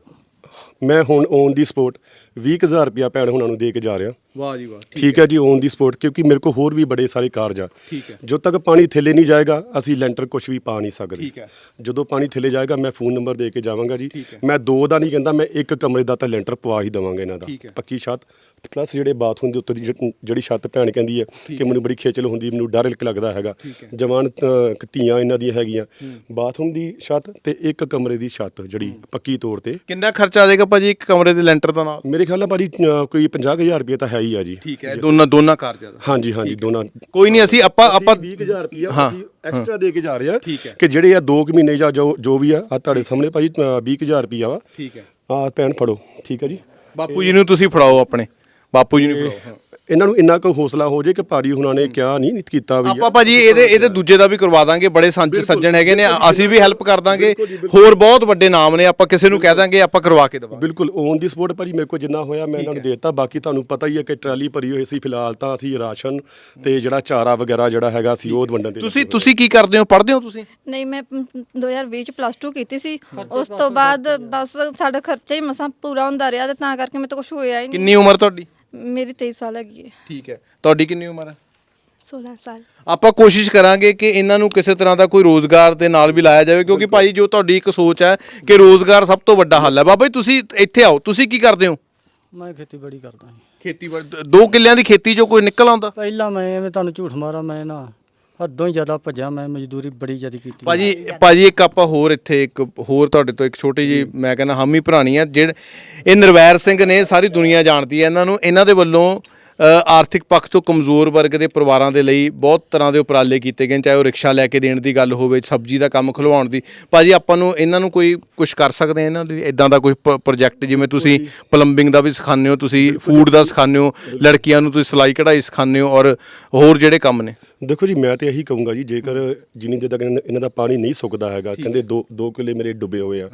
ਮੈਂ ਹੁਣ ਔਨ ਦੀ ਸਪੋਰਟ 20000 ਰੁਪਿਆ ਭੈਣ ਹੁਣਾਂ ਨੂੰ ਦੇ ਕੇ ਜਾ ਰਿਹਾ। ਵਾਹ ਜੀ ਵਾਹ ਠੀਕ ਹੈ ਜੀ ਔਨ ਦੀ ਸਪੋਰਟ ਕਿਉਂਕਿ ਮੇਰੇ ਕੋਲ ਹੋਰ ਵੀ ਬੜੇ ਸਾਰੇ ਕਾਰਜ ਆ। ਠੀਕ ਹੈ। ਜਦੋਂ ਤੱਕ ਪਾਣੀ ਥੱਲੇ ਨਹੀਂ ਜਾਏਗਾ ਅਸੀਂ ਲੈਂਟਰ ਕੁਝ ਵੀ ਪਾ ਨਹੀਂ ਸਕਦੇ। ਠੀਕ ਹੈ। ਜਦੋਂ ਪਾਣੀ ਥੱਲੇ ਜਾਏਗਾ ਮੈਂ ਫੋਨ ਨੰਬਰ ਦੇ ਕੇ ਜਾਵਾਂਗਾ ਜੀ। ਮੈਂ ਦੋ ਦਾ ਨਹੀਂ ਕਹਿੰਦਾ ਮੈਂ ਇੱਕ ਕਮਰੇ ਦਾ ਤਾਂ ਲੈਂਟਰ ਪਵਾ ਹੀ ਦਵਾਂਗਾ ਇਹਨਾਂ ਦਾ। ਪੱਕੀ ਛੱਤ ਪਲੱਸ ਜਿਹੜੇ ਬਾਥਰੂਮ ਦੇ ਉੱਤੇ ਦੀ ਜਿਹੜੀ- ਜਿਹੜੀ ਛੱਤ ਭੈਣ ਕਹਿੰਦੀ ਹੈ ਕਿ ਮੈਨੂੰ ਬੜੀ ਖੇਚਲ ਹੁੰਦੀ ਮੈਨੂੰ ਡਰ ਲੱਗਦਾ ਹੈਗਾ। ਜਵਾਨ ਅ, ਧੀਆਂ ਇਹਨਾਂ ਦੀਆਂ ਹੈਗੀਆਂ। ਬਾਥਰੂਮ ਦੀ ਛੱਤ ਤੇ ਇੱਕ ਕਮਰੇ ਦੀ ਛੱਤ ਜਿਹੜੀ ਪੱਕੀ ਤੌਰ ਤੇ। ਕਿੰਨਾ ਖਰਚਾ ਆ ਜਾਏਗਾ ਭਾਜੀ ਇੱਕ ਕਮਰੇ ਦੇ ਲੈਂਟਰ ਦਾ ਨਾਲ? ਮੇਰੇ ਖਿਆਲ ਨਾਲ ਭਾਜੀ ਅ, ਕੋਈ 50000 ਰੁਪਏ ਤਾਂ ਹੈ ਹੀ ਆ ਜੀ। ਠੀਕ ਹੈ ਦੋਨਾਂ ਦੋਨਾਂ ਕਾਰਜਾਂ ਦਾ ਹਾਂਜੀ ਹਾਂਜੀ ਦੋਨਾਂ। ਕੋਈ ਨਹੀਂ ਅਸੀਂ ਆਪਾਂ ਆਪਾਂ 20000 ਰੁਪਇਆ ਹਾਂ, ਅਸੀਂ ਐਕਸਟਰਾ ਦੇ ਕੇ ਜਾ ਰਹੇ ਠੀਕ ਹੈ। ਕਿ ਜਿਹੜੇ ਆ 2 ਕੁ ਮਹੀਨੇ ਜਾਂ ਜੋ ਜੋ ਵੀ ਆ ਆ ਤੁਹਾਡੇ ਸਾਹਮਣੇ ਭਾਜੀ ਅ, 20000 ਰੁਪਇਆ ਵਾ। ਠੀਕ ਹੈ। ਆ ਭੈਣ ਫੜੋ। ਠੀਕ ਹੈ ਜੀ। ਬਾਪੂ ਜੀ ਨੂੰ ਤੁਸੀਂ ਫੜਾਓ ਆਪਣੇ। ਬਾਪੂ ਜੀ ਨੂੰ ਫੜਾਓ ਇਹਨਾਂ ਨੂੰ ਇੰਨਾ ਕੁ ਹੌਸਲਾ ਹੋ ਜੇ ਕਿ ਭਾਰੀ ਹੁਣਾਂ ਨੇ ਕਿਹਾ ਨਹੀਂ ਕੀਤਾ ਵੀ ਆਪਾਂ ਭਾਜੀ ਇਹਦੇ ਇਹਦੇ ਦੂਜੇ ਦਾ ਵੀ ਕਰਵਾ ਦਾਂਗੇ ਬੜੇ ਸੰਚ ਸੱਜਣ ਹੈਗੇ ਨੇ ਅਸੀਂ ਵੀ ਹੈਲਪ ਕਰ ਦਾਂਗੇ। ਹੋਰ ਬਹੁਤ ਵੱਡੇ ਨਾਮ ਨੇ ਆਪਾਂ ਕਿਸੇ ਨੂੰ ਕਹਿ ਦਾਂਗੇ ਆਪਾਂ ਕਰਵਾ ਕੇ ਦੇਵਾਂਗੇ। ਬਿਲਕੁਲ ਔਨ ਦੀ ਸਪੋਰਟ ਭਾਜੀ ਮੇਰੇ ਕੋਲ ਜਿੰਨਾ ਹੋਇਆ ਮੈਂ ਇਹਨਾਂ ਨੂੰ ਦੇ ਦਿੱਤਾ ਬਾਕੀ ਤੁਹਾਨੂੰ ਪਤਾ ਹੀ ਹੈ ਕਿ ਟਰਾਲੀ ਭਰੀ ਹੋਈ ਸੀ ਫਿਲਹਾਲ ਤਾਂ ਅਸੀਂ ਰਾਸ਼ਨ ਤੇ ਜਿਹੜਾ ਚਾਰਾ ਵਗੈਰਾ ਜਿਹੜਾ ਹੈਗਾ ਸੀ ਉਹ ਵੰਡਣ ਦੇ ਤੁਸੀਂ ਤੁਸੀਂ ਕੀ ਕਰਦੇ ਹੋ? ਪੜ੍ਹਦੇ ਹੋ ਤੁਸੀਂ? ਨਹੀਂ ਮੈਂ ਮ, 2020 ਚ ਪਲੱਸ 2 ਕੀਤੀ ਸੀ। ਉਸ ਤੋਂ ਬਾਅਦ ਬਸ ਸਾਡਾ ਖਰਚਾ ਹੀ ਮਸਾਂ ਪੂਰਾ ਹੁੰਦਾ ਰਿਹਾ ਤੇ ਤਾਂ ਕਰਕੇ ਮੇਰੇ ਤੋਂ ਕੁਝ ਹੋਇਆ ਹੀ ਨਹੀਂ। ਕਿੰਨੀ ਉਮਰ ਤੁਹਾਡੀ? ਮੇਰੀ 23 ਸਾਲ ਹੈਗੀ ਹੈ। ਠੀਕ ਹੈ। ਤੁਹਾਡੀ ਕਿੰਨੀ ਉਮਰ ਹੈ? 16 ਸਾਲ। ਆਪਾਂ ਕੋਸ਼ਿਸ਼ ਕਰਾਂਗੇ ਕਿ ਇਹਨਾਂ ਨੂੰ ਕਿਸੇ ਤਰ੍ਹਾਂ ਦਾ ਕੋਈ ਰੋਜ਼ਗਾਰ ਦੇ ਨਾਲ ਵੀ ਲਾਇਆ ਜਾਵੇ ਕਿਉਂਕਿ ਭਾਈ ਜੋ ਤੁਹਾਡੀ ਇੱਕ ਸੋਚ ਹੈ ਕਿ ਰੋਜ਼ਗਾਰ ਸਭ ਤੋਂ ਵੱਡਾ ਹੱਲ ਹੈ। ਬਾਬਾ ਜੀ ਤੁਸੀਂ ਇੱਥੇ ਆਓ। ਤੁਸੀਂ ਕੀ ਕਰਦੇ ਹੋ? ਮੈਂ ਖੇਤੀਬਾੜੀ ਕਰਦਾ ਹਾਂ ਖੇਤੀਬਾੜੀ ਦੋ ਕਿੱਲਿਆਂ ਦੀ ਖੇਤੀ ਚੋਂ ਕੋਈ ਨਿਕਲ ਆਉਂਦਾ? ਪਹਿਲਾਂ ਮੈਂ ਐਵੇਂ ਤੁਹਾਨੂੰ ਝੂਠ ਮਾਰਾਂ ਮੈਂ ਨਾ ਹੱਦੋਂ ਹੀ ਜ਼ਿਆਦਾ ਭੱਜਿਆ ਮੈਂ ਮਜ਼ਦੂਰੀ ਬੜੀ ਜ਼ਿਆਦਾ ਕੀਤੀ। ਭਾਜੀ ਭਾਜੀ ਇੱਕ ਆਪਾਂ ਹੋਰ ਇੱਥੇ ਇੱਕ ਹੋਰ ਤੁਹਾਡੇ ਤੋਂ ਇੱਕ ਛੋਟੀ ਜੀ ਮੈਂ ਕਹਿੰਦਾ ਹਾਮੀ ਭਰਾਣੀ ਆ ਜਿਹੜੇ ਇਹ ਨਿਰਵੈਰ ਸਿੰਘ ਨੇ ਸਾਰੀ ਦੁਨੀਆ ਜਾਣਦੀ ਹੈ ਇਹਨਾਂ ਨੂੰ ਇਹਨਾਂ ਦੇ ਵੱਲੋਂ ਆਰਥਿਕ ਪੱਖ ਤੋਂ ਕਮਜ਼ੋਰ ਵਰਗ ਦੇ ਪਰਿਵਾਰਾਂ ਦੇ ਲਈ ਬਹੁਤ ਤਰ੍ਹਾਂ ਦੇ ਉਪਰਾਲੇ ਕੀਤੇ ਗਏ ਚਾਹੇ ਉਹ ਰਿਕਸ਼ਾ ਲੈ ਕੇ ਦੇਣ ਦੀ ਗੱਲ ਹੋਵੇ ਸਬਜ਼ੀ ਦਾ ਕੰਮ ਖੁਲਵਾਉਣ ਦੀ। ਭਾਜੀ ਆਪਾਂ ਨੂੰ ਇਹਨਾਂ ਨੂੰ ਕੋਈ ਕੁਝ ਕਰ ਸਕਦੇ ਆ ਇਹਨਾਂ ਲਈ ਇਦਾਂ ਦਾ ਕੋਈ ਪ੍ਰੋਜੈਕਟ ਜਿਵੇਂ ਤੁਸੀਂ ਪਲੰਬਿੰਗ ਦਾ ਵੀ ਸਿਖਾਉਂਦੇ ਹੋ ਤੁਸੀਂ ਫੂਡ ਦਾ ਸਿਖਾਉਂਦੇ ਹੋ ਲੜਕੀਆਂ ਨੂੰ ਤੁਸੀਂ ਸਿਲਾਈ ਕਢਾਈ ਸਿਖਾਉਂਦੇ ਹੋ ਔਰ ਹੋਰ ਜਿਹੜੇ ਕੰਮ ਨੇ। ਦੇਖੋ ਜੀ ਮੈਂ ਤੇ ਇਹੀ ਕਹੂੰਗਾ ਜੀ ਜੇਕਰ ਜਿੰਨੀ ਦੇਰ ਤੱਕ ਇਹਨਾਂ ਇਹਨਾਂ ਦਾ ਪਾਣੀ ਨਹੀਂ ਸੁੱਕਦਾ ਹੈਗਾ ਕਹਿੰਦੇ ਦੋ ਦੋ ਕਿੱਲੇ ਮੇਰੇ ਡੁੱਬੇ ਹੋਏ ਆ।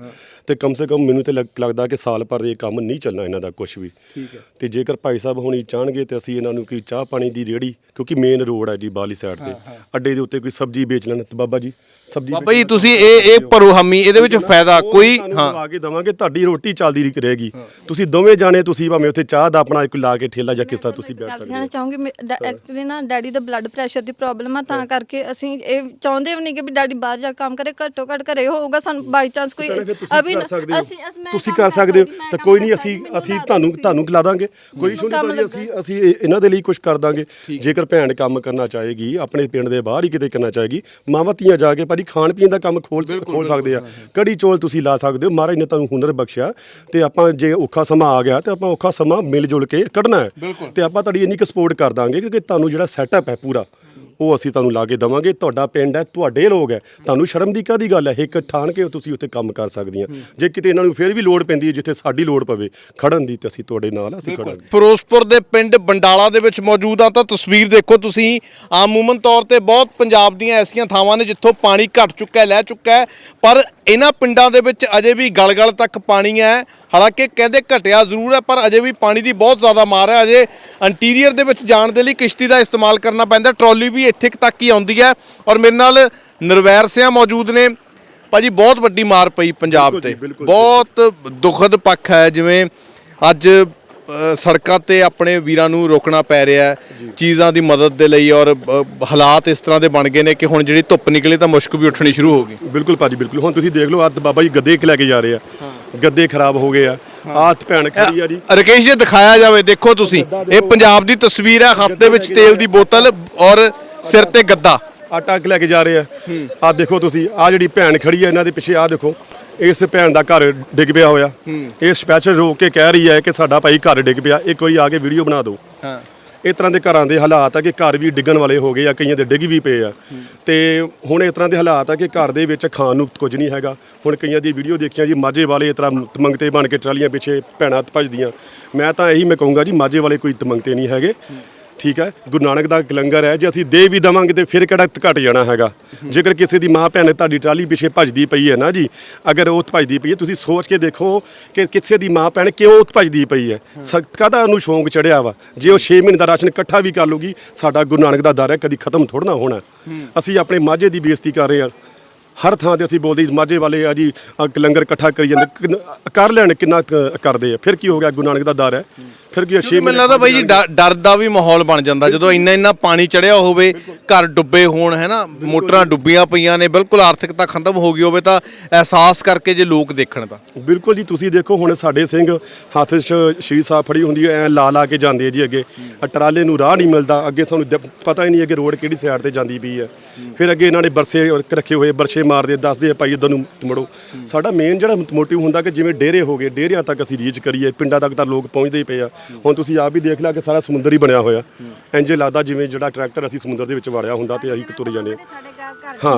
ਤੇ ਕਮ ਸੇ ਕਮ ਮੈਨੂੰ ਤੇ ਲੱਗ- ਲੱਗਦਾ ਕਿ ਸਾਲ ਭਰ ਇਹ ਕੰਮ ਨਹੀਂ ਚੱਲਣਾ ਇਹਨਾਂ ਦਾ ਕੁਝ ਵੀ। ਠੀਕ ਹੈ। ਤੇ ਜੇਕਰ ਭਾਈ ਸਾਹਿਬ ਹੁਣੀ ਚਾਹਣਗੇ ਤੇ ਅਸੀਂ ਇਹਨਾਂ ਨੂੰ ਕੀ ਚਾਹ ਪਾਣੀ ਦੀ ਰੇੜੀ ਕਿਉਂਕਿ ਮੇਨ ਰੋਡ ਹੈ ਜੀ ਬਾਲੀ ਸਾਈਡ ਤੇ। ਅੱਡੇ ਦੇ ਉੱਤੇ ਕੋਈ ਸਬਜ਼ੀ ਵੇਚ ਲੈਣ। ਤੇ ਬਾਬਾ ਜੀ ਸਬਜ਼ੀ ਬਾਬਾ ਜੀ ਤੁਸੀਂ ਇਹ ਇਹ ਭਰੋ ਹਾਮੀ ਇਹਦੇ ਵਿੱਚ ਫਾਇਦਾ ਕੋਈ ਹਾਂ ਹਾਂ। ਲਾ ਕੇ ਦਵਾਂਗੇ ਤੁਹਾਡੀ ਰੋਟੀ ਚੱਲਦੀ ਰਹੀ- ਰਹੇਗੀ ਤੁਸੀਂ ਦੋਵੇਂ ਜਾਣੇ ਤੁਸੀਂ ਭਾਵੇਂ ਉੱਥੇ ਚਾਹ ਦਾ ਆਪਣਾ ਇੱਕ ਲਾ ਕੇ ਠੇਲਾ ਜਾਂ ਕਿਸ ਤਰ੍ਹਾਂ ਤੁਸੀਂ ਬੈਠ ਸਕਦੇ ਹੋ। ਚਾਹੂੰਗੀ ਐਕਚੁਅਲੀ ਨਾ ਡੈਡੀ ਦਾ ਬਲੱਡ ਪ੍ਰੈਸ਼ਰ ਦੀ ਪ੍ਰੋਬਲਮ ਆ ਤਾਂ ਕਰਕੇ ਅਸੀਂ ਇਹ ਚਾਹੁੰਦੇ ਵੀ ਨਹੀਂ ਕਿ ਵੀ ਡੈਡੀ ਬਾਹਰ ਜਾ ਕੇ ਕੰਮ ਕਰੇ ਘੱਟੋ ਘੱਟ ਘਰੇ ਹੋਊਗਾ ਸਾਨੂੰ ਬਾਈ ਚਾਂਸ ਕੋਈ ਅਭੀ ਕਰ ਸਕਦੇ ਹੋ। ਅਸੀਂ ਤੁਸੀਂ ਕਰ ਸਕਦੇ ਹੋ। ਤਾਂ ਕੋਈ ਨਹੀਂ ਅਸੀਂ ਅਸੀਂ ਤੁਹਾਨੂੰ ਤੁਹਾਨੂੰ ਖਿਲਾ ਦਾਂਗੇ। ਕੋਈ ਇਸ਼ੂ ਨਹੀਂ। ਅਸੀਂ ਅਸੀਂ ਇਹ- ਇਹਨਾਂ ਦੇ ਲਈ ਕੁਝ ਕਰ ਦਾਂਗੇ। ਜੇਕਰ ਭੈਣ ਕੰਮ ਕਰਨਾ ਚਾਹੇਗੀ ਆਪਣੇ ਪਿੰਡ ਦੇ ਬਾਹਰ ਹੀ ਕਿਤੇ ਕਰਨਾ ਚਾਹੇਗੀ ਮਾਵਾਂ ਧੀਆਂ ਜਾ ਕੇ ਭਾਜੀ ਖਾਣ ਪੀਣ ਦਾ ਕੰਮ ਖੋਲ ਖੋਲ ਸਕਦੇ ਆ। ਕੜੀ ਚੋਲ ਤੁਸੀਂ ਲਾ ਸਕਦੇ ਹੋ। ਮਹਾਰਾਜ ਨੇ ਤੁਹਾਨੂੰ ਹੁਨਰ ਬਖਸ਼ਿਆ ਤੇ ਆਪਾਂ ਜੇ ਔਖਾ ਸਮਾਂ ਆ ਗਿਆ ਤੇ ਆਪਾਂ ਔਖਾ ਸਮਾਂ ਮਿਲ ਜੁਲ ਕੇ ਕੱਢਣਾ ਹੈ। ਤੇ ਆਪਾਂ ਤੁਹਾਡੀ ਇੰਨੀ ਕੁ ਸਪੋਰਟ ਕਰ ਦਾਂਗੇ ਕਿਉਂਕਿ ਤੁਹਾਨੂੰ ਜਿਹੜਾ ਸੈਟਅਪ ਹੈ ਪੂਰਾ ਉਹ ਅਸੀਂ ਤੁਹਾਨੂੰ ਲਾ ਕੇ ਦਵਾਂਗੇ। ਤੁਹਾਡਾ ਪਿੰਡ ਹੈ ਤੁਹਾਡੇ ਲੋਕ ਹੈ। ਤੁਹਾਨੂੰ ਸ਼ਰਮ ਦੀ ਕਾਦੀ ਗੱਲ ਹੈ? ਇੱਕ ਠਾਣ ਕੇ ਤੁਸੀਂ ਉੱਥੇ ਕੰਮ ਕਰ ਸਕਦੀਆਂ। ਜੇ ਕਿਤੇ ਇਹਨਾਂ ਨੂੰ ਫਿਰ ਵੀ ਲੋੜ ਪੈਂਦੀ ਹੈ ਜਿੱਥੇ ਸਾਡੀ ਲੋੜ ਪਵੇ ਖੜਨ ਦੀ ਤੇ ਅਸੀਂ ਤੁਹਾਡੇ ਨਾਲ ਅਸੀਂ ਖੜਾਂਗੇ। ਫਿਰੋਜ਼ਪੁਰ ਦੇ ਪਿੰਡ ਬੰਡਾਲਾ ਦੇ ਵਿੱਚ ਮੌਜੂਦ ਆ ਤਾਂ ਤਸਵੀਰ ਦੇਖੋ ਤੁਸੀਂ। ਆਮੂਮਨ ਤੌਰ ਤੇ ਬਹੁਤ ਪੰਜਾਬ ਦੀਆਂ ਐਸੀਆਂ ਥਾਵਾਂ ਨੇ ਜਿੱਥੋਂ ਪਾਣੀ ਘਟ ਚੁੱਕਾ ਹੈ ਲੈ ਚੁੱਕਾ ਹੈ। ਪਰ ਇਹਨਾਂ ਪਿੰਡਾਂ ਦੇ ਵਿੱਚ ਅਜੇ ਵੀ ਗਲ-ਗਲ ਤੱਕ ਪਾਣੀ ਹੈ। ਹਾਲਾਂਕਿ ਕਹਿੰਦੇ ਘਟਿਆ ਜ਼ਰੂਰ ਹੈ ਪਰ ਅਜੇ ਵੀ ਪਾਣੀ ਦੀ ਬਹੁਤ ਜ਼ਿਆਦਾ ਮਾਰ ਹੈ। ਅਜੇ ਇੰਟੀਰੀਅਰ ਦੇ ਵਿੱਚ ਜਾਣ ਦੇ ਲਈ ਕਿਸ਼ਤੀ ਦਾ ਇਸਤੇਮਾਲ ਕਰਨਾ ਪੈਂਦਾ ਟਰਾਲੀ ਵੀ ਇੱਥੇ ਤੱਕ ਹੀ ਆਉਂਦੀ ਹੈ ਔਰ ਮੇਰੇ ਨਾਲ ਨਿਰਵੈਰ ਸਿਆਂ ਮੌਜੂਦ ਨੇ। ਭਾਜੀ ਬਹੁਤ ਵੱਡੀ ਮਾਰ ਪਈ ਪੰਜਾਬ ਤੇ। ਬਹੁਤ ਦੁਖਦ ਪੱਖ ਹੈ ਜਿਵੇਂ ਅੱਜ ਸੜਕਾਂ ਤੇ ਆਪਣੇ ਵੀਰਾਂ ਨੂੰ ਰੋਕਣਾ ਪੈ ਰਿਹਾ ਹੈ ਚੀਜ਼ਾਂ ਦੀ ਮਦਦ ਦੇ ਲਈ ਔਰ ਹਾਲਾਤ ਇਸ ਤਰ੍ਹਾਂ ਦੇ ਬਣ ਗਏ ਨੇ ਕਿ ਹੁਣ ਜਿਹੜੀ ਧੁੱਪ ਨਿਕਲੇ ਤਾਂ ਮੁਸ਼ਕ ਵੀ ਉੱਠਣੀ ਸ਼ੁਰੂ ਹੋ ਗਈ। ਬਿਲਕੁਲ ਭਾਜੀ ਬਿਲਕੁਲ। ਹੁਣ ਤੁਸੀਂ ਦੇਖ ਲਓ ਅੱਜ ਬਾਬਾ ਜੀ ਗੱਦੇ ਕਿ ਲੈ ਕੇ ਜਾ ਰਹੇ ਆ। ਗੱਦੇ ਖਰਾਬ ਹੋ ਗਏ ਆ। ਆਹ ਭੈਣ ਖੜੀ ਆ ਜੀ। ਰਕੇਸ਼ ਜੀ ਦਿਖਾਇਆ ਜਾਵੇ ਦੇਖੋ ਤੁਸੀਂ। ਇਹ ਪੰਜਾਬ ਦੀ ਤਸਵੀਰ ਹੈ ਹੱਥ ਦੇ ਵਿੱਚ ਤੇਲ ਦੀ ਬੋਤਲ ਔਰ ਸਿਰ ਤੇ ਗੱਦਾ। ਆਟਾ ਲੈ ਕੇ ਜਾ ਰਹੇ ਆ। ਆਹ ਦੇਖੋ ਤੁਸੀਂ ਆਹ ਜਿਹੜੀ ਭੈਣ ਖੜੀ ਆ ਇਹਨਾਂ ਦੇ ਪਿੱਛੇ ਆਹ ਦੇਖੋ। ਇਸ ਭੈਣ ਦਾ ਘਰ ਡਿੱਗ ਪਿਆ ਹੋਇਆ। ਇਹ ਸਪੈਸ਼ਲ ਰੋਕ ਕੇ ਕਹਿ ਰਹੀ ਹੈ ਕਿ ਸਾਡਾ ਭਾਈ ਘਰ ਡਿੱਗ ਪਿਆ। ਇੱਕ ਵਾਰੀ ਆ ਕੇ ਵੀਡੀਓ ਬਣਾ ਦਿਓ। ਹਾਂ। ਇਸ ਤਰ੍ਹਾਂ ਦੇ ਘਰਾਂ ਦੇ ਹਾਲਾਤ ਆ ਕਿ ਘਰ ਵੀ ਡਿੱਗਣ ਵਾਲੇ ਹੋ ਗਏ ਆ, ਕਈਆਂ ਦੇ ਡਿੱਗ ਵੀ ਪਏ ਆ। ਤੇ ਹੁਣ ਇਸ ਤਰ੍ਹਾਂ ਦੇ ਹਾਲਾਤ ਆ ਕਿ ਘਰ ਦੇ ਵਿੱਚ ਖਾਣ ਨੂੰ ਕੁਝ ਨਹੀਂ ਹੈਗਾ। ਹੁਣ ਕਈਆਂ ਦੀ ਵੀਡੀਓ ਦੇਖੀਆਂ ਜੀ, ਮਾਝੇ ਵਾਲੇ ਇਸ ਤਰ੍ਹਾਂ ਤਮੰਗਤੇ ਬਣ ਕੇ ਟਰਾਲੀਆਂ ਪਿੱਛੇ ਭੈਣਾਂ ਭੱਜਦੀਆਂ। ਮੈਂ ਤਾਂ ਇਹੀ ਮੈਂ ਕਹੂੰਗਾ ਜੀ, ਮਾਝੇ ਵਾਲੇ ਕੋਈ ਤਮੰਗਤੇ ਨਹੀਂ ਹੈਗੇ। ਠੀਕ ਹੈ, ਗੁਰੂ ਨਾਨਕ ਦਾ ਲੰਗਰ ਹੈ, ਜੇ ਅਸੀਂ ਦੇ ਵੀ ਦਵਾਂਗੇ ਤੇ ਫਿਰ ਕਿਹੜਾ ਘਟ ਜਾਣਾ ਹੈਗਾ? ਜੇਕਰ ਕਿਸੇ ਦੀ ਮਾਂ ਭੈਣ ਤੁਹਾਡੀ ਟਰਾਲੀ ਪਿੱਛੇ ਭੱਜਦੀ ਪਈ ਹੈ ਨਾ ਜੀ, ਅਗਰ ਉਹ ਭੱਜਦੀ ਪਈ ਹੈ, ਤੁਸੀਂ ਸੋਚ ਕੇ ਦੇਖੋ ਕਿ ਕਿਸੇ ਦੀ ਮਾਂ ਭੈਣ ਕਿਉਂ ਭੱਜਦੀ ਪਈ ਹੈ? ਸ- ਕਾਹਦਾ ਉਹਨੂੰ ਸ਼ੌਂਕ ਚੜਿਆ ਵਾ? ਜੇ ਉਹ 6 ਮਹੀਨੇ ਦਾ ਰਾਸ਼ਨ ਇਕੱਠਾ ਵੀ ਕਰ ਲੂਗੀ ਸਾਡਾ ਗੁਰੂ ਨਾਨਕ ਦਾ ਦਰ ਹੈ, ਕਦੀ ਖਤਮ ਥੋੜਾ ਨਾ ਹੋਣਾ। ਅਸੀਂ ਆਪਣੇ ਮਾਝੇ ਦੀ ਬੇਇੱਜ਼ਤੀ ਕਰ ਰਹੇ ਹਾਂ। ਹਰ ਥਾਂ ਤੇ ਅਸੀਂ ਬੋਲਦੇ, ਮਾਝੇ ਵਾਲੇ ਆ ਜੀ ਲੰਗਰ ਇਕੱਠਾ ਕਰੀ ਜਾਂਦੇ, ਕਿੰਨ- ਕਰ ਲੈਣ ਕਿੰਨਾ ਕੁ ਕਰਦੇ ਆ। ਫਿਰ ਕੀ ਹੋ ਗਿਆ? ਗੁਰੂ ਨਾਨਕ ਦਾ ਦਰ ਹੈ। ਫਿਰ ਕੀ 6 ਮੈਨੂੰ ਲੱਗਦਾ ਬਾਈ ਜੀ ਡਰ- ਡਰ ਦਾ ਵੀ ਮਾਹੌਲ ਬਣ ਜਾਂਦਾ। ਜਦੋਂ ਇੰਨਾ ਇੰਨਾ ਪਾਣੀ ਚੜਿਆ ਹੋਵੇ ਘਰ ਡੁੱਬੇ ਹੋਣ ਹੈ ਨਾ? ਮੋਟਰਾਂ ਡੁੱਬੀਆਂ ਪਈਆਂ ਨੇ ਬਿਲਕੁਲ ਆਰਥਿਕਤਾ ਖਤਮ ਹੋ ਗਈ ਹੋਵੇ ਤਾਂ ਅਹਿਸਾਸ ਕਰਕੇ ਜੇ ਲੋਕ ਦੇਖਣ ਤਾਂ। ਬਿਲਕੁਲ ਜੀ ਤੁਸੀਂ ਦੇਖੋ ਹੁਣ ਸਾਡੇ ਸਿੰਘ ਹੱਥ 'ਚ ਸ਼ਹੀਦ ਸਾਹਿਬ ਫੜੀ ਹੁੰਦੀ ਐ ਲਾ ਲਾ ਕੇ ਜਾਂਦੇ ਆ ਜੀ ਅੱਗੇ। ਆਹ ਟਰਾਲੇ ਨੂੰ ਰਾਹ ਨਹੀਂ ਮਿਲਦਾ ਅੱਗੇ ਸਾਨੂੰ ਦ- ਪਤਾ ਹੀ ਨਹੀਂ ਅੱਗੇ ਰੋਡ ਕਿਹੜੀ ਸਾਈਡ ਤੇ ਜਾਂਦੀ ਪਈ ਹੈ। ਫਿਰ ਅੱਗੇ ਇਹਨਾਂ ਨੇ ਬਰਸੇ ਰੱਖੇ ਹੋਏ ਬਰਸੇ ਮਾਰਦੇ ਦੱਸਦੇ ਆ ਭਾਈ ਇਧਰ ਨੂੰ ਮੁੜੋ। ਸਾਡਾ ਮੇਨ ਜਿਹੜਾ ਮੋਟਿਵ ਹੁੰਦਾ ਕਿ ਜਿਵੇਂ ਡੇਰੇ ਹੋ ਗਏ ਡੇਰਿਆਂ ਤੱਕ ਅਸੀਂ ਰੀਚ ਕਰੀਏ ਪਿੰਡਾਂ ਤੱਕ ਤਾਂ ਲੋਕ ਪਹੁੰਚਦੇ ਹੀ ਪਏ ਆ। ਹੁਣ ਤੁਸੀਂ ਆਪ ਵੀ ਦੇਖ ਲਿਆ ਕਿ ਸਾਰਾ ਸਮੁੰਦਰ ਹੀ ਬਣਿਆ ਹੋਇਆ ਇੰਜੇ ਲੱਗਦਾ ਜਿਵੇਂ ਜਿਹੜਾ ਟਰੈਕਟਰ ਅਸੀਂ ਸਮੁੰਦਰ ਦੇ ਵਿੱਚ ਵੜਿਆ ਹੁੰਦਾ ਤੇ ਅਸੀਂ ਤੁਰ ਜਾਂਦੇ ਹਾਂ। ਹਾਂ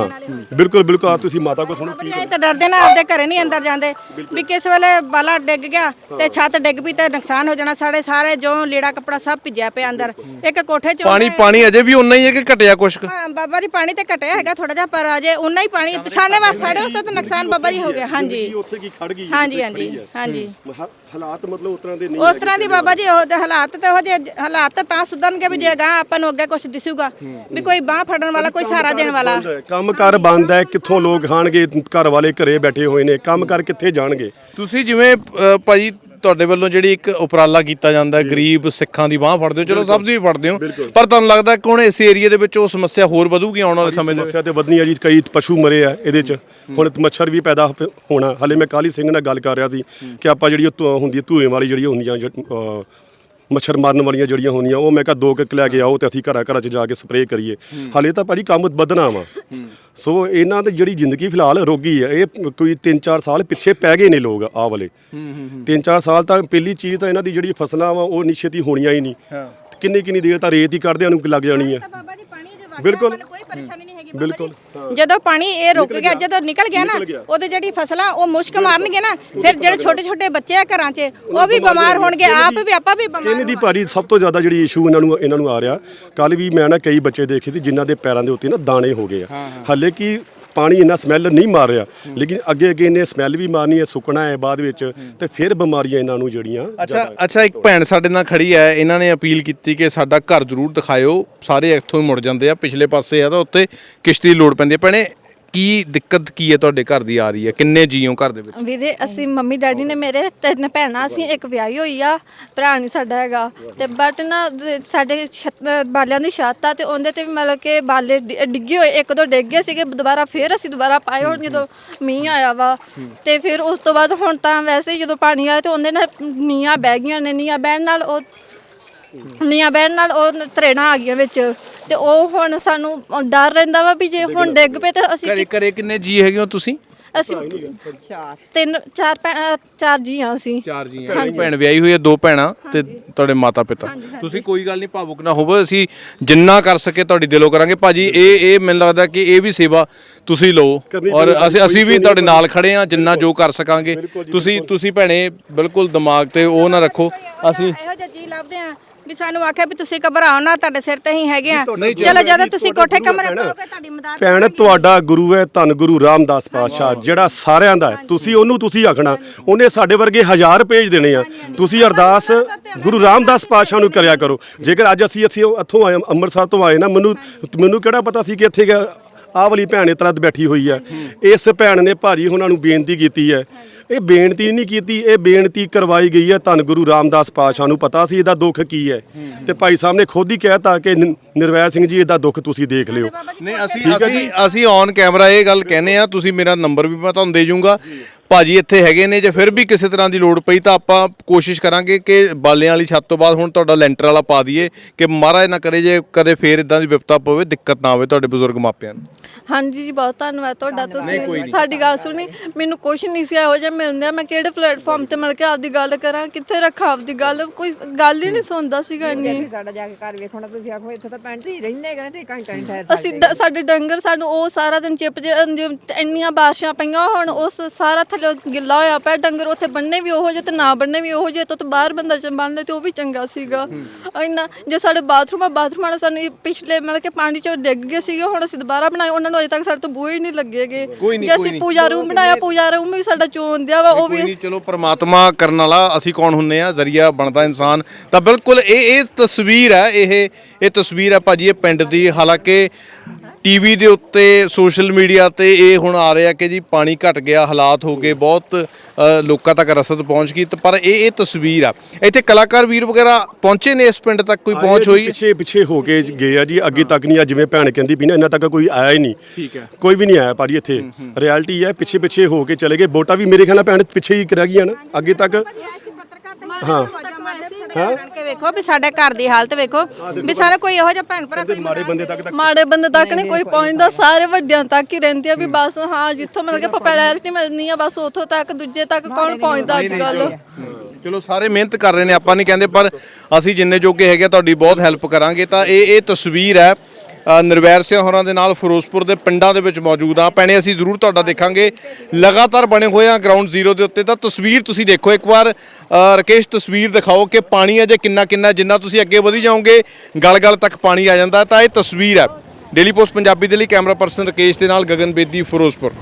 ਬਿਲਕੁਲ ਬਿਲਕੁਲ। ਆ ਤੁਸੀਂ ਮਾਤਾ ਕੋ ਸੁਣੋ ਜੀ ਅਸੀਂ ਤਾਂ ਡਰਦੇ ਨਾ ਆਪਦੇ ਘਰੇ ਨਹੀਂ ਅੰਦਰ ਜਾਂਦੇ। ਵੀ ਕਿਸ ਵੇਲੇ ਬਾਲਾ ਡਿੱਗ ਗਿਆ ਤੇ ਛੱਤ ਡਿੱਗ ਪਈ ਤੇ ਨੁਕਸਾਨ ਹੋ ਜਾਣਾ। ਸਾਡੇ ਸਾਰੇ ਜੋ ਲੀੜਾ ਕੱਪੜਾ ਸਭ ਭਿੱਜਿਆ ਪਿਆ ਅੰਦਰ। ਇੱਕ ਕੋਠੇ ਚੋਂ ਪਾਣੀ ਪਾਣੀ ਅਜੇ ਵੀ ਉਨਾ ਹੀ ਹੈ ਕਿ ਘਟਿਆ ਕੁਛ ਕੁ? ਹਾਂ, ਬਾਬਾ ਜੀ ਪਾਣੀ ਤੇ ਘਟਿਆ ਹੈਗਾ ਥੋੜਾ ਜਿਹਾ ਪਰ ਅਜੇ ਉਨਾ ਹੀ ਪਾਣੀ ਸਾਡੇ ਵਾਸਤੇ ਸਾਡੇ ਵਾਸਤੇ ਤਾਂ ਨੁਕਸਾਨ ਬਾਬਾ ਜੀ ਹੋ ਗਿਆ। ਹਾਂਜੀ। ਉੱਥੇ ਕੀ ਖੜ ਗਈ ਹਾਂਜੀ ਹਾਂਜੀ ਹਾਂਜੀ। ਹਾ- ਹਾਲਾਤ ਮਤਲਬ ਉਸ ਤਰ੍ਹਾਂ ਦੇ ਨਹੀਂ ਉਸ ਤਰ੍ਹਾਂ ਦੀ ਬਾਬਾ ਜੀ ਉਹ ਜਿਹੇ ਹਾਲਾਤ ਤੇ ਉਹ ਜਿਹੇ ਹਾਲਾਤ ਤਾਂ ਸੁਧਰਨਗੇ ਵੀ ਜੇ ਆਪਾਂ ਨੂੰ ਅੱਗੇ ਕੁਝ ਦਿਸੂਗਾ। ਵੀ ਕੋਈ ਬਾਹ ਫੜਨ ਵਾਲਾ ਕੋਈ ਸਹਾਰਾ ਦੇਣ ਵਾਲਾ। ਕੰਮ ਕਾਰ ਬੰਦ ਹੈ। ਕਿੱਥੋਂ ਲੋਕ ਖਾਣਗੇ? ਘਰ ਵਾਲੇ ਘਰੇ ਬੈਠੇ ਹੋਏ ਨੇ। ਕੰਮ ਕਰ ਕਿੱਥੇ ਜਾਣਗੇ? ਤੁਸੀਂ ਜਿਵੇਂ ਅ, ਭਾਜੀ ਤੁਹਾਡੇ ਵੱਲੋਂ ਜਿਹੜੀ ਇੱਕ ਉਪਰਾਲਾ ਕੀਤਾ ਜਾਂਦਾ ਹੈ ਗਰੀਬ ਸਿੱਖਾਂ ਦੀ ਬਾਹ ਫੜਦੇ ਹੋ। ਚਲੋ ਸਭ ਦੀ ਵੀ ਫੜਦੇ ਹੋ। ਪਰ ਤੁਹਾਨੂੰ ਲੱਗਦਾ ਕਿ ਹੁਣ ਇਸ ਏਰੀਆ ਦੇ ਵਿੱਚ ਉਹ ਸਮੱਸਿਆ ਹੋਰ ਵਧੂਗੀ ਆਉਣ ਵਾਲੇ ਸਮੇਂ ਦੇ ਵਿੱਚ? ਸਮੱਸਿਆ ਤੇ ਵਧਣੀ ਆ ਜੀ। ਕਈ ਪਸ਼ੂ ਮਰੇ ਆ ਇਹਦੇ ਚ। ਹੁਣ ਮੱਛਰ ਵੀ ਪੈਦਾ ਹ- ਹੋਣਾ। ਹਲੇ ਮੈਂ ਕਾਲੀ ਸਿੰਘ ਨਾਲ ਗੱਲ ਕਰ ਰਿਹਾ ਸੀ ਕਿ ਆਪਾਂ ਜਿਹੜੀ ਉਹ ਧੂਆਂ ਹੁੰਦੀ ਹੈ ਧੂਏ ਵਾਲੀ ਜਿਹੜੀ ਹੁੰਦੀਆਂ ਜ- ਅਹ ਮੱਛਰ ਮਾਰਨ ਵਾਲੀਆਂ ਜਿਹੜੀਆਂ ਹੁੰਦੀਆਂ ਉਹ ਮੈਂ ਕਿਹਾ ਦੋ ਕਿੱਕ ਲੈ ਕੇ ਆਓ ਤੇ ਅਸੀਂ ਘਰਾਂ ਘਰਾਂ ਚ ਜਾ ਕੇ ਸਪਰੇਅ ਕਰੀਏ। ਹਲੇ ਤਾਂ ਭਾਜੀ ਕੰਮ ਵਧਣਾ ਵਾ। ਸੋ ਇਹਨਾਂ ਦੀ ਜਿਹੜੀ ਜ਼ਿੰਦਗੀ ਫਿਲਹਾਲ ਰੋਗੀ ਹੈ ਇਹ ਕੋਈ 3-4 ਸਾਲ ਪਿੱਛੇ ਪੈ ਗਏ ਨੇ ਲੋਕ ਆ ਵਾਲੇ। 3-4 ਸਾਲ ਤਾਂ ਪਹਿਲੀ ਚੀਜ਼ ਤਾਂ ਇਹਨਾਂ ਦੀ ਜਿਹੜੀ ਫਸਲਾਂ ਵਾ ਉਹ ਨਿਸ਼ਚਿਤ ਹੀ ਹੋਣੀਆਂ ਹੀ ਨਹੀਂ। ਕਿੰਨੀ ਕਿੰਨੀ ਦੇਰ ਤਾਂ ਰੇਤ ਹੀ ਕੱਢਦਿਆਂ ਨੂੰ ਲੱਗ ਜਾਣੀ ਹੈ ਤਾਂ ਬਾਬਾ ਜੀ ਪਾਣੀ ਦੇ ਵਾਕਿਆ ਬਿਲਕੁਲ। ਕੋਈ ਪਰੇਸ਼ਾਨੀ ਨਹੀਂ ਬਿਲਕੁਲ, ਜਦੋਂ ਪਾਣੀ ਇਹ ਰੁਕ ਗਿਆ ਜਦੋਂ ਨਿਕਲ ਗਿਆ ਨਾ। ਉਹਦੇ ਜਿਹੜੀ ਫਸਲਾਂ ਉਹ ਮੁਸ਼ਕ ਮਾਰਨਗੇ ਨਾ ਫਿਰ ਜਿਹੜੇ ਛੋਟੇ ਛੋਟੇ ਬੱਚੇ ਆ ਘਰਾਂ 'ਚ ਉਹ ਵੀ ਬਿਮਾਰ ਹੋਣਗੇ। ਆਪ ਵੀ ਆਪਾਂ ਵੀ ਬਿਮਾਰ ਸਕਿਨ ਦੀ ਭਾਰੀ ਸਭ ਤੋਂ ਜ਼ਿਆਦਾ ਜਿਹੜੀ ਇਸ਼ੂ ਇਹਨਾਂ ਨੂੰ ਇਹਨਾਂ ਨੂੰ ਆ ਰਿਹਾ। ਕੱਲ ਵੀ ਮੈਂ ਨਾ ਕਈ ਬੱਚੇ ਦੇਖੇ ਸੀ ਜਿਨ੍ਹਾਂ ਦੇ ਪੈਰਾਂ ਦੇ ਉੱਤੇ ਨਾ ਦਾਣੇ ਹੋ ਗਏ ਆ। ਹਾਲੇ ਕਿ ਪਾਣੀ ਇੰਨਾ ਸਮੈਲ ਨਹੀਂ ਮਾਰ ਰਿਹਾ। ਲੇਕਿਨ ਅੱਗੇ ਅੱਗੇ ਇਹਨੇ ਸਮੈਲ ਵੀ ਮਾਰਨੀ ਹੈ ਸੁੱਕਣਾ ਹੈ ਬਾਅਦ ਵਿੱਚ ਤੇ ਫਿਰ ਬਿਮਾਰੀਆਂ ਇਹਨਾਂ ਨੂੰ ਜਿਹੜੀਆਂ ਅੱਛਾ ਅੱਛਾ ਇੱਕ ਭੈਣ ਸਾਡੇ ਨਾਲ ਖੜੀ ਹੈ ਇਹਨਾਂ ਨੇ ਅਪੀਲ ਕੀਤੀ ਕਿ ਸਾਡਾ ਘਰ ਜ਼ਰੂਰ ਦਿਖਾਇਓ। ਸਾਰੇ ਇੱਥੋਂ ਹੀ ਮੁੜ ਜਾਂਦੇ ਆ ਪਿਛਲੇ ਪਾਸੇ ਆ ਤਾਂ ਉੱਤੇ ਕਿਸ਼ਤੀ ਲੋੜ ਪੈਂਦੀ ਹੈ। ਭੈਣੇ ਕੀ ਦਿੱਕਤ ਕੀ ਹੈ ਤੁਹਾਡੇ ਘਰ ਦੀ ਆ ਰਹੀ ਹੈ? ਕਿੰਨੇ ਜੀਓ ਘਰ ਦੇ ਵਿੱਚ? ਵੀਰੇ, ਅਸੀਂ ਮੰਮੀ ਡੈਡੀ ਨੇ ਮੇਰੇ ਤਿੰਨ ਭੈਣਾਂ, ਅਸੀਂ ਇੱਕ ਵਿਆਹੀ ਹੋਈ ਆ, ਭਰਾ ਨਹੀਂ ਸਾਡਾ ਹੈਗਾ। ਤੇ ਬਟ ਨਾ, ਜ- ਸਾਡੇ ਛੱਤ, ਬਾਲਿਆਂ ਦੀ ਛੱਤ ਆ ਤੇ ਉਹਦੇ ਤੇ ਵੀ ਮਤਲਬ ਕਿ ਬਾਲੇ ਡਿ- ਡਿੱਗੇ ਹੋਏ, ਇੱਕ ਦੋ ਡਿੱਗ ਗਏ ਸੀਗੇ, ਦੁਬਾਰਾ ਫੇਰ ਅਸੀਂ ਦੁਬਾਰਾ ਪਾਏ ਹੁਣ ਜਦੋਂ ਮੀਂਹ ਆਇਆ ਵਾ। ਤੇ ਫਿਰ ਉਸ ਤੋਂ ਬਾਅਦ ਹੁਣ ਤਾਂ ਵੈਸੇ ਹੀ ਜਦੋਂ ਪਾਣੀ ਆਇਆ ਤੇ ਉਹਦੇ ਨਾਲ ਨੀਆਂ ਬਹਿ ਗਈਆਂ ਨੇ ਨੀਆਂ ਬਹਿਣ ਨਾਲ ਉਹ ਨੀਆਂ ਬਹਿਣ ਨਾਲ ਉਹ ਤਰੇੜਾਂ ਆ ਗਈਆਂ ਵਿੱਚ। ਤੇ ਉਹ ਹੁਣ ਸਾਨੂੰ ਡਰ ਰਹਿੰਦਾ ਵਾ ਵੀ ਜੇ ਹੁਣ ਡਿੱਗ ਪਏ ਤੇ ਅਸੀਂ ਘਰੇ ਘਰੇ ਕਿੰਨੇ ਜੀ ਹੈਗੇ ਹੋ ਤੁਸੀਂ? ਅਸੀਂ ਤਿੰਨ ਚਾਰ ਭੈਣ- ਅਹ ਚਾਰ ਜੀ ਆ ਅਸੀਂ। ਚਾਰ ਜੀ ਆ ਭੈਣ ਵਿਆਹੀ ਹੋਈ ਹੈ ਦੋ ਭੈਣਾਂ ਤੇ ਤੁਹਾਡੇ ਮਾਤਾ ਪਿਤਾ ਤੁਸੀਂ ਕੋਈ ਗੱਲ ਨਹੀਂ ਭਾਵੁਕ ਨਾ ਹੋਵੋ ਅਸੀਂ ਜਿੰਨਾ ਕਰ ਸਕੇ ਤੁਹਾਡੀ ਦਿਲੋਂ ਕਰਾਂਗੇ। ਭਾਜੀ ਇਹ ਇਹ ਮੈਨੂੰ ਲੱਗਦਾ ਕਿ ਇਹ ਵੀ ਸੇਵਾ ਤੁਸੀਂ ਲਓ ਕਰਨੀ ਔਰ ਚਾਹੀਦੀ, ਅਸੀਂ ਅਸੀਂ ਵੀ ਤੁਹਾਡੇ ਨਾਲ ਖੜੇ ਆ ਜਿੰਨਾ ਜੋ ਕਰ ਸਕਾਂਗੇ। ਤੁਸੀਂ ਤੁਸੀਂ ਭੈਣੇ ਬਿਲਕੁਲ ਦਿਮਾਗ ਤੇ ਉਹ ਨਾ ਰੱਖੋ। ਅਸੀਂ ਇਹੋ ਜਿਹਾ ਜੀ ਲੱਭਦੇ ਆ ਵੀ ਸਾਨੂੰ ਆਖਿਆ ਵੀ ਤੁਸੀਂ ਘਬਰਾਓ ਨਾ ਤੁਹਾਡੇ ਸਿਰ ਤੇ ਹੀ ਹੈਗੇ ਆ। ਚਲੋ ਜਦੋਂ ਤੁਸੀਂ ਕੋਠੇ ਕਮਰੇ ਪਾਓਗੇ ਤੁਹਾਡੀ ਮਦਦ ਭੈਣ ਤੁਹਾਡਾ ਗੁਰੂ ਹੈ ਧੰਨ ਗੁਰੂ ਰਾਮਦਾਸ ਪਾਤਸ਼ਾਹ ਜਿਹੜਾ ਸਾਰਿਆਂ ਦਾ ਹੈ। ਤੁਸੀਂ ਉਹਨੂੰ ਤੁਸੀਂ ਆਖਣਾ ਉਹਨੇ ਸਾਡੇ ਵਰਗੇ ਹਜ਼ਾਰ ਪੇਜ ਦੇਣੇ ਆ। ਤੁਸੀਂ ਅਰਦਾਸ ਗੁਰੂ ਰਾਮਦਾਸ ਪਾਤਸ਼ਾਹ ਨੂੰ ਕਰਿਆ ਕਰੋ। ਜੇਕਰ ਅੱਜ ਅਸੀਂ ਅਸੀਂ ਇੱਥੋਂ ਆਏ ਅੰਮ੍ਰਿਤਸਰ ਤੋਂ ਆਏ ਨਾ ਮੈਨੂੰ ਮੈਨੂੰ ਕਿਹੜਾ ਪਤਾ ਸੀ ਕਿ ਇੱਥੇ ਆਹ ਵਾਲੀ ਭੈਣ ਇਸ ਤਰ੍ਹਾਂ ਬੈਠੀ ਹੋਈ ਹੈ। ਇਸ ਭੈਣ ਨੇ ਭਾਜੀ ਉਹਨਾਂ ਨੂੰ ਬੇਨਤੀ ਕੀਤੀ ਹੈ। ਇਹ ਬੇਨਤੀ ਨਹੀਂ ਕੀਤੀ ਇਹ ਬੇਨਤੀ ਕਰਵਾਈ ਗਈ ਹੈ ਧੰਨ ਗੁਰੂ ਰਾਮਦਾਸ ਪਾਤਸ਼ਾਹ ਨੂੰ। ਪਤਾ ਸੀ ਇਹਦਾ ਦੁੱਖ ਕੀ ਹੈ। ਤੇ ਭਾਈ ਸਾਹਿਬ ਨੇ ਖੁਦ ਹੀ ਕਹਿਤਾ ਕਿ ਨ- ਨਿਰਵੈਰ ਸਿੰਘ ਜੀ ਇਹਦਾ ਦੁੱਖ ਤੁਸੀਂ ਦੇਖ ਲਿਓ। ਨਹੀਂ ਅਸੀਂ ਅਸੀਂ ਅਸੀਂ ਔਨ ਕੈਮਰਾ ਇਹ ਗੱਲ ਕਹਿੰਦੇ ਆ ਤੁਸੀਂ ਮੇਰਾ ਨੰਬਰ ਵੀ ਮੈਂ ਤੁਹਾਨੂੰ ਦੇ ਜੂੰਗਾ। ਭਾਜੀ ਇੱਥੇ ਹੈਗੇ ਨੇ ਜੇ ਫਿਰ ਵੀ ਕਿਸੇ ਤਰ੍ਹਾਂ ਦੀ ਲੋੜ ਪਈ ਤਾਂ ਆਪਾਂ ਕੋਸ਼ਿਸ਼ ਕਰਾਂਗੇ ਕਿ ਬਾਲਿਆਂ ਵਾਲੀ ਛੱਤ ਤੋਂ ਬਾਅਦ ਹੁਣ ਤੁਹਾਡਾ ਲੈਂਟਰ ਵਾਲਾ ਪਾ ਦਈਏ ਕਿ ਮਹਾਰਾਜ ਨਾ ਕਰੇ ਜੇ ਕਦੇ ਫੇਰ ਇਦਾਂ ਦੀ ਵਿਪਤਾ ਪਵੇ ਦਿੱਕਤ ਨਾ ਆਵੇ ਤੁਹਾਡੇ ਬਜ਼ੁਰਗ ਮਾਪਿਆਂ ਨੂੰ। ਹਾਂਜੀ ਜੀ ਬਹੁਤ ਧੰਨਵਾਦ ਤੁਹਾਡਾ ਤੁਸੀਂ ਸਾਡੀ ਗੱਲ ਸੁਣੀ। ਮੈਨੂੰ ਕੁਝ ਨਹੀਂ ਸੀ ਇਹੋ ਜਿਹਾ ਮਿਲਦਾ ਮੈਂ ਕਿਹੜੇ ਪਲੇਟਫਾਰਮ ਤੇ ਮਿਲ ਕੇ ਆਪਦੀ ਗੱਲ ਕਰਾਂ ਕਿੱਥੇ ਰੱਖਾਂ ਆਪਦੀ ਗੱਲ? ਕੋਈ ਗੱਲ ਹੀ ਨਹੀਂ ਸੁਣਦਾ ਸੀਗਾ ਇੰਨੀ। ਸਾਡਾ ਜਾ ਕੇ ਘਰ ਵੇਖਣਾ ਤੁਸੀਂ ਆਖੋ ਇੱਥੇ ਤਾਂ ਪੈਂਟ ਹੀ ਰਹਿੰਦੇ ਗਾ ਤੇ ਘੰਟਾ ਨਹੀਂ ਠਹਿਰ ਅਸੀਂ ਸਾਡੇ ਡੰਗਰ ਸਾਨੂੰ ਉਹ ਸਾਰਾ ਦਿਨ ਚਿਪ ਚ ਇੰਨੀਆਂ ਬਾਰਿਸ਼ਾਂ ਪਈਆਂ ਹੁਣ ਉਸ ਸਾਰਾ ਥੱਲੇ ਗਿੱਲਾ ਹੋਇਆ ਪਿਆ ਡੰਗਰ ਉੱਥੇ ਬੰਨੇ ਵੀ ਉਹੋ ਜਿਹੇ ਤੇ ਨਾ ਬੰਨੇ ਵੀ ਉਹੋ ਜਿਹੇ ਤੋਂ ਤਾਂ ਬਾਹਰ ਬੰਦਾ ਚ ਬੰਨ ਲੈ ਤੇ ਉਹ ਵੀ ਚੰਗਾ ਸੀਗਾ। ਇੰਨਾ ਜੇ ਸਾਡੇ ਬਾਥਰੂਮ ਆ ਬਾਥਰੂਮਾਂ ਨੂੰ ਸਾਨੂੰ ਪਿਛਲੇ ਮਤਲਬ ਕਿ ਪਾਣੀ ਚੋਂ ਡਿੱਗ ਗਏ ਸੀਗੇ ਹੁਣ ਅਸੀਂ ਦੁਬਾਰਾ ਬਣਾਏ ਉਹਨਾਂ ਨੂੰ ਅਜੇ ਤੱਕ ਸਾਡੇ ਤੋਂ ਬੂਹੇ ਹੀ ਨਹੀਂ ਲੱਗੇਗੇ। ਜੇ ਅਸੀਂ। ਪੂਜਾ ਰੂਮ ਬਣਾਇਆ ਪੂਜਾ ਰੂਮ ਵੀ ਸਾਡਾ ਚੋਣ ਦਿਆ ਵਾ ਉਹ ਵੀ ਨਹੀਂ ਚਲੋ ਪ੍ਰਮਾਤਮਾ ਕਰਨ ਵਾਲਾ ਅਸੀਂ ਕੌਣ ਹੁੰਨੇ ਆ? ਜ਼ਰੀਆ ਬਣਦਾ ਇਨਸਾਨ। ਤਾਂ ਬਿਲਕੁਲ ਇਹ ਇਹ ਤਸਵੀਰ ਹੈ ਇਹ ਇਹ ਤਸਵੀਰ ਹੈ ਭਾਜੀ ਇਹ ਪਿੰਡ ਦੀ। ਹਾਲਾਂਕਿ ਟੀਵੀ ਦੇ ਉੱਤੇ ਸੋਸ਼ਲ ਮੀਡੀਆ ਤੇ ਇਹ ਹੁਣ ਆ ਰਿਹਾ ਕਿ ਜੀ ਪਾਣੀ ਘਟ ਗਿਆ ਹਾਲਾਤ ਹੋ ਗਏ ਬਹੁਤ ਲੋਕਾਂ ਤੱਕ ਰਸਦ ਪਹੁੰਚ ਗਈ ਪਰ ਇਹ ਇਹ ਤਸਵੀਰ ਆ। ਇੱਥੇ ਕਲਾਕਾਰ ਵੀਰ ਵਗੈਰਾ ਪਹੁੰਚੇ ਨੇ ਇਸ ਪਿੰਡ ਤੱਕ ਕੋਈ ਪਹੁੰਚ ਹੋਈ? ਪਿੱਛੇ ਪਿੱਛੇ ਹੋ ਕੇ ਗਏ ਆ ਜੀ ਅੱਗੇ ਤੱਕ ਨਹੀਂ ਆ ਜਿਵੇਂ ਭੈਣ ਕਹਿੰਦੀ ਵੀ ਨਾ ਇਹਨਾਂ ਤੱਕ ਕੋਈ ਆਇਆ ਹੀ ਨਹੀਂ। ਠੀਕ ਹੈ। ਕੋਈ ਵੀ ਨਹੀਂ ਆਇਆ ਭਾਜੀ ਇੱਥੇ। ਰਿਐਲਿਟੀ ਹੈ ਪਿੱਛੇ ਪਿੱਛੇ ਹੋ ਕੇ ਚਲੇ ਗਏ ਵੋਟਾਂ ਵੀ ਮੇਰੇ ਖਿਆਲ ਨਾਲ ਭੈਣ ਪਿੱਛੇ ਹੀ ਰਹਿ ਗਈਆਂ ਨਾ ਅੱਗੇ ਤੱਕ। ਹਾਂ। ਕੇ ਵੇਖੋ ਵੀ ਸਾਡੇ ਘਰ ਦੀ ਹਾਲਤ ਵੇਖੋ ਵੀ ਸਾਨੂੰ ਕੋਈ ਇਹੋ ਜਿਹਾ ਭੈਣ ਭਰਾ ਕੋਈ ਮਾੜੇ ਬੰਦੇ ਤੱਕ ਮਾੜੇ ਬੰਦੇ ਤੱਕ ਨਹੀਂ ਕੋਈ ਪਹੁੰਚਦਾ ਸਾਰੇ ਵੱਡਿਆਂ ਤੱਕ ਹੀ ਰਹਿੰਦੇ ਆ ਵੀ ਬਸ ਹਾਂ ਜਿੱਥੋਂ ਮਿਲ ਕੇ ਪਪੂਲੈਰਿਟੀ ਮਿਲਣੀ ਆ ਬਸ ਉੱਥੋਂ ਤੱਕ ਦੂਜੇ ਤੱਕ ਕੌਣ ਪਹੁੰਚਦਾ ਅੱਜ ਕੱਲ ਚਲੋ ਸਾਰੇ ਮਿਹਨਤ ਕਰ ਰਹੇ ਨੇ ਆਪਾਂ ਨਹੀਂ ਕਹਿੰਦੇ ਪਰ ਅਸੀਂ ਜਿੰਨੇ ਜੋਗੇ ਹੈਗੇ ਤੁਹਾਡੀ ਬਹੁਤ ਹੈਲਪ ਕਰਾਂਗੇ। ਤਾਂ ਇਹ ਇਹ ਤਸਵੀਰ ਹੈ ਨਿਰਵੈਰ ਸਿੰਘ ਹੋਰਾਂ ਦੇ ਨਾਲ ਫਿਰੋਜ਼ਪੁਰ ਦੇ ਪਿੰਡਾਂ ਦੇ ਵਿੱਚ ਮੌਜੂਦ ਆ। ਭੈਣੇ ਅਸੀਂ ਜ਼ਰੂਰ ਤੁਹਾਡਾ ਦੇਖਾਂਗੇ। ਲਗਾਤਾਰ ਬਣੇ ਹੋਏ ਆ ਗਰਾਊਂਡ ਜ਼ੀਰੋ ਦੇ ਉੱਤੇ। ਤਾਂ ਤਸਵੀਰ ਤੁਸੀਂ ਦੇਖੋ ਇੱਕ ਵਾਰ। ਅ, ਰਕੇਸ਼ ਤਸਵੀਰ ਦਿਖਾਓ ਕਿ ਪਾਣੀ ਅਜੇ ਕਿੰਨਾ ਕਿੰਨਾ ਜਿੰਨਾ ਤੁਸੀਂ ਅੱਗੇ ਵਧੀ ਜਾਓਗੇ ਗਲ ਗਲ ਤੱਕ ਪਾਣੀ ਆ ਜਾਂਦਾ। ਤਾਂ ਇਹ ਤਸਵੀਰ ਹੈ। ਡੇਲੀ ਪੋਸਟ ਪੰਜਾਬੀ ਦੇ ਲਈ ਕੈਮਰਾ ਪਰਸਨ ਰਕੇਸ਼ ਦੇ ਨਾਲ ਗਗਨ ਬੇਦੀ ਫਿਰੋਜ਼ਪੁਰ।